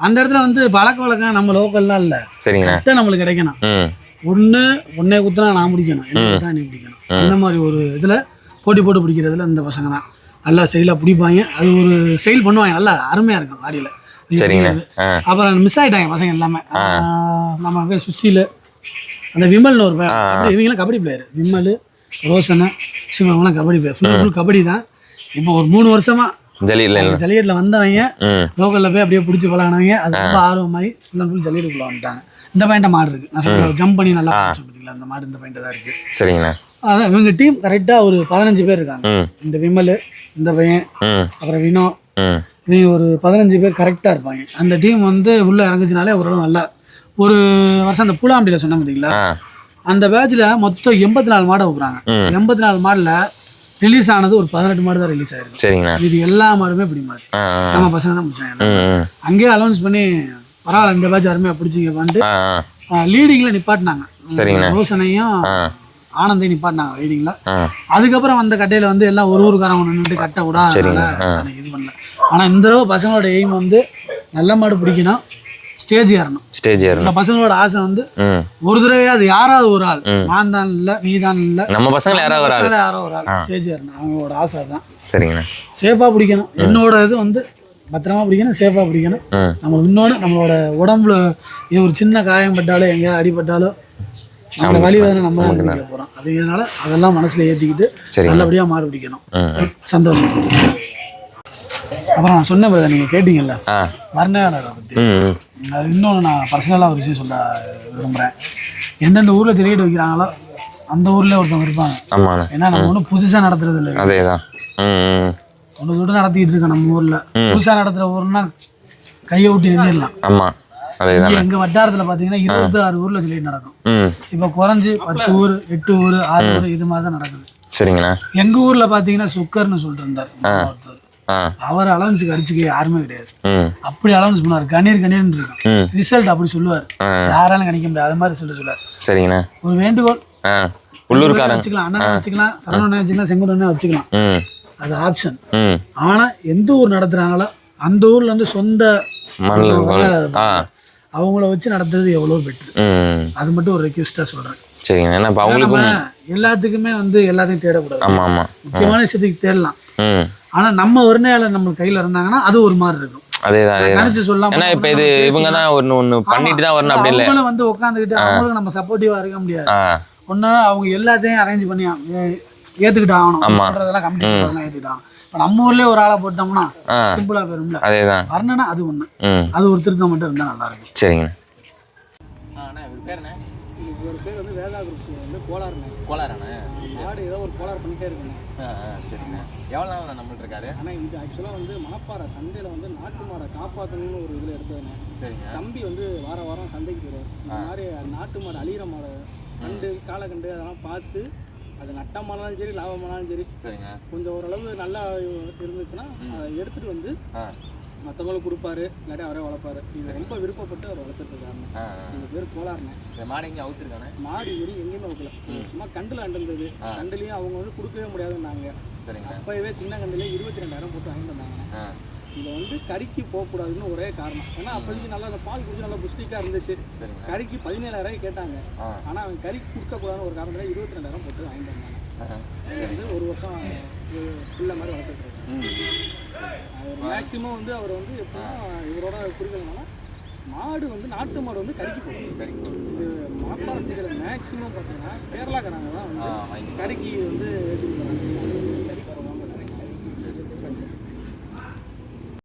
A: அந்த இடத்துல வந்து பழக்க வழக்கம் நம்ம லோக்கல்லாம் இல்ல. கரெக்டாக நம்மளுக்கு கிடைக்கணும். ஒன்று ஒன்னே குத்துனா நான் பிடிக்கணும் என்ன குத்துனா நீ பிடிக்கணும். அந்த மாதிரி ஒரு இதில் போட்டி போட்டு பிடிக்கிறதுல இந்த பசங்க தான். நல்லா ஸ்டைலாக பிடிப்பாங்க. அது ஒரு ஸ்டைல் பண்ணுவாங்க. நல்லா அருமையாக இருக்கும் ஆடியில்
B: சரிங்கண்ணே ஆ.
A: அப்புறம் மிஸ் ஆயிட்டாங்க பசங்க எல்லாமே. நம்ம போய் சுசியில் அந்த விமல்னு ஒரு இவங்களாம் கபடி பிளேயர் விமல் ரோஷன் சிவங்களாம் கபடி ஃபுல் கபடி தான் இப்போ ஒரு மூணு வருஷமா
B: ஜல்லிக்கட்டில் இல்லை
A: ஜல்லிக்கட்டில் வந்தவங்க லோக்கலில் போய் அப்படியே பிடிச்சி பழகினவங்க அது ரொம்ப ஆர்வமாகி ஃபுல் அண்ட் ஃபுல் ஜல்லிக்கட்டுக்குள்ள வந்துட்டாங்க. இந்த பையன்ட்ட மாடு இருக்கு. நான் சொல்ல ஜம்ப் பண்ணி நல்லா சொல்லிட்டீங்களா அந்த மாடு இந்த பையன்ட்ட தான் இருக்கு.
B: சரிங்கண்ணா.
A: அதான் இவங்க டீம் கரெக்டாக ஒரு பதினஞ்சு பேர் இருக்காங்க. இந்த விமல் இந்த பையன் அப்புறம் வினோ. இவங்க ஒரு பதினஞ்சு பேர் கரெக்டாக இருப்பாங்க. அந்த டீம் வந்து உள்ளே இறங்குச்சுனாலே ஓரளவு நல்லா ஒரு வருஷம் அந்த பூலாம்பட்டியில் சொன்ன பார்த்தீங்களா அந்த பேட்சில் மொத்தம் எண்பத்தி நாலு மாடை வைக்கிறாங்க. எண்பத்தி நாலு மாடில் ரிலீஸ் ஆனது ஒரு பதினெட்டு மாடு தான் ரிலீஸ் ஆயிருக்கு
B: சரிங்கண்ணா.
A: இது எல்லா மாடுமே இப்படி மாடு. நம்ம பசங்க தான் முடிச்சாங்க. அங்கேயே அலௌன்ஸ் பண்ணி பரவாயில்ல இந்த பேட்ச் அருமையாக பிடிச்சிங்க பண்ணிட்டு லீடிங்கில் நிப்பாட்டினாங்க.
B: சரிங்கண்ணா.
A: ரோஷனையும்
B: ஆ.
A: ஆனந்தையும் நிப்பாட்டினாங்க லீடிங்கில்
B: ஆ.
A: அதுக்கப்புறம் வந்த கட்டையில் வந்து எல்லாம் ஒரு ஊருக்காரங்க நின்றுட்டு கட்ட விடா
B: சரிங்க, ஆ.
A: இது பண்ணல. ஆனால் இந்த தடவை பசங்களோட எய்ம் வந்து நல்ல மாடு பிடிக்கணும். ஸ்டேஜ் ஏறணும்.
B: ஸ்டேஜ் ஏறணும்.
A: பசங்களோட ஆசை வந்து ஒரு தடவையாவது யாராவது ஒரு ஆள் நான் தான் இல்லை நீ தான் இல்லை.
B: நம்ம பசங்களை யாராவது ஒரு ஆள்.
A: யாரோ ஒரு ஆள். ஸ்டேஜ் ஏறணும். அவங்களோட ஆசை தான்
B: சரிங்கண்ணா.
A: சேஃபாக பிடிக்கணும். என்னோட இது வந்து பத்திரமா பிடிக்கணும் சேஃபாக பிடிக்கணும்.
B: ம்.
A: நம்மளுக்கு இன்னொன்று நம்மளோட உடம்புல இது ஒரு சின்ன காயம் பட்டாலோ எங்கேயாவது அடிபட்டாலோ அந்த வலி வேதனை நம்ம தான் பிடிக்க போகிறோம் அப்படிங்கிறதுனால அதெல்லாம் மனசில் ஏற்றிக்கிட்டு
B: சரிங்க.
A: நல்லபடியாக மாறு பிடிக்கணும். சந்தோஷம். அப்புறம் நான் சொன்ன பிறகு நீங்கள் கேட்டீங்கல்ல
B: ஆ.
A: வர்ணகாலரை பற்றி அது இன்னொன்று நான் பர்சனலாக ஒரு விஷயம் சொல்ல விரும்புகிறேன் எந்தெந்த ஊரில் ஜல்லிக்கட்டு வைக்கிறாங்களோ அந்த ஊரில் ஒருத்தவங்க இருப்பாங்க. ஏன்னா நம்ம ஒன்றும் புதுசாக நடத்துறது இல்லை.
B: அதே தான்
A: ஒன்று தொட்டு நடத்திட்டு இருக்கோம் நம்ம ஊரில். புதுசாக நடத்துகிற ஊர்னா கையை விட்டு நின்றுடலாம்
B: ஆமாம் தானே
A: எங்கள் வட்டாரத்தில் பார்த்தீங்கன்னா இருபத்தி ஆறு ஊரில் ஜல்லிக்கட்டு நடக்கும். இப்போ குறைஞ்சி பத்து ஊர் எட்டு ஊர் ஆறு ஊர் இது மாதிரி தான் நடக்குது.
B: சரிங்கண்ணா.
A: எங்கள் ஊரில் பார்த்தீங்கன்னா சுக்கர்னு சொல்லிட்டு இருந்தார். ஒருத்தர். அவர் அலவன்ஸுக்கு அடிச்சுக்க யாருமே கிடையாது. அப்படி அலவன்ஸ் பண்ணுவார் கணீர் கணீர்னு இருக்கும். ரிசல்ட் அப்படி சொல்லுவார். யாராலும் கணிக்க முடியாது. அது மாதிரி சொல்ல சொல்லுவார்.
B: சரிங்கண்ணா.
A: ஒரு வேண்டுகோள்.
B: ஆ. உள்ளூர்காரங்க
A: வச்சுக்கலாம். அண்ணன் வச்சுக்கலாம். சரவணன் வச்சுக்கலாம். செங்குடனே வச்சுக்கலாம். அது ஆப்ஷன் ஆனா எந்த ஊர் நடத்துறாங்களோ அந்த ஊர்ல வந்து சொந்த அவங்கள வச்சு நடத்துறது எவ்வளோ பெட்ரு அது மட்டும் ஒரு ரெக்வஸ்டா சொல்றேன்.
B: ஏன்னா அவங்களுக்கும்
A: எல்லாத்துக்குமே வந்து எல்லாத்தையும் தேடக்கூடாது.
B: ஆமாம் ஆமாம்
A: முக்கியமான விஷயத்துக்கு தேடலாம். ஆனா நம்ம ஒருணையாளர் நம்ம கையில இருந்தாங்கன்னா அது ஒரு மாதிரி இருக்கும்.
B: அதே தான் அதே தான்
A: நினைச்சு சொல்லலாம்
B: ஏன்னா இப்போ இது இவங்க தான் ஒன்று ஒன்று பண்ணிட்டு தான் வரணும் அப்படி இல்லை
A: வந்து உட்காந்துக்கிட்டு அவங்களுக்கு நம்ம சப்போர்ட்டிவா இருக்க முடியாது. ஒன்னா அவங்க எல்லாத்தையும் அரேஞ்ச் பண்ணி ஏத்துக்கிட்டு ஆகணும். சொல்றதெல்லாம் சொல்றதெல்லாம் ஏத்துக்கிட்டாங்க இப்போ நம்ம ஊர்லயே ஒரு ஆளை போட்டோம்னா சிம்பிளா போயிரும்ல.
B: அதே தான்
A: வரணும்னா அது ஒண்ணு. அது ஒரு திருத்தம் மட்டும் இருந்தா நல்லா இருக்கும்.
B: சரிங்கண்ணா
H: ஒரு பேர் வந்து வேதா வந்து கோளாறுண்ணே. மாடு ஏதோ ஒரு கோளாறு பண்ணிட்டே இருக்குண்ணே.
B: எவ்வளோ நாள் நம்மள்ட்ட இருக்காரு?
H: ஆனால் இது ஆக்சுவலாக வந்து மணப்பாறை சந்தையில் வந்து நாட்டு மாடை காப்பாற்றணும்னு ஒரு இதில் எடுத்ததுண்ணே
B: சரிங்க.
H: தம்பி வந்து வார வாரம் சந்தைக்கு போயிடுவார். இந்த மாதிரி நாட்டு மாடு அழியிற மாடை கண்டு காலக்கண்டு அதெல்லாம் பார்த்து அது நட்டமானாலும் சரி லாபமானாலும் சரி
B: சரிங்க.
H: கொஞ்சம் ஓரளவு நல்லா இருந்துச்சுன்னா அதை எடுத்துகிட்டு வந்து மற்றவங்களுக்கு கொடுப்பாரு இல்லாட்டி அவரே வளர்ப்பாரு. இது ரொம்ப விருப்பப்பட்டு அவர் வளர்த்துட்டு இருக்காருண்ணே
B: ஆ.
H: இந்த பேர் கோளாறுண்ணே
B: இந்த மாடு எங்கே அவுத்துருக்கானே
H: மாடு வெறி எங்கேயுமே வைக்கல சும்மா கண்டில் அண்டிருந்தது. கண்டுலேயும் அவங்க வந்து கொடுக்கவே முடியாதுன்னாங்க.
B: சரிங்கண்ணா
H: அப்போவே சின்ன கண்டுலேயே இருபத்தி ரெண்டாயிரம் போட்டு வாங்கிட்டு வந்தாங்க இதை வந்து கறிக்கு போகக்கூடாதுன்னு ஒரே காரணம். ஏன்னா அப்போதைக்கு நல்லா அந்த பால் குடிச்சு நல்லா புஷ்டிக்காக இருந்துச்சு.
B: சரிங்க.
H: கறிக்கு பதினேழாயிரம் கேட்டாங்க. ஆனால் அவன் கறிக்கு கொடுக்கக்கூடாதுன்னு ஒரு காரணத்தில் இருபத்தி ரெண்டாயிரம் போட்டு வாங்கிட்டு வந்தாங்க ஒரு வருஷம் பிள்ளை மாதிரி வளர்த்துட்டு மேக்ஸிமம் வந்து அவர் வந்து எப்படின்னா இவரோட என்னன்னா மாடு வந்து நாட்டு மாடு வந்து கறிக்கு போகும்.
B: சரிங்க
H: இது மாப்பாறை சைடில் மேக்ஸிமம் பார்த்தீங்கன்னா கேரளாக்காரங்க தான் வந்து கறிக்கு வந்து போகிறாங்க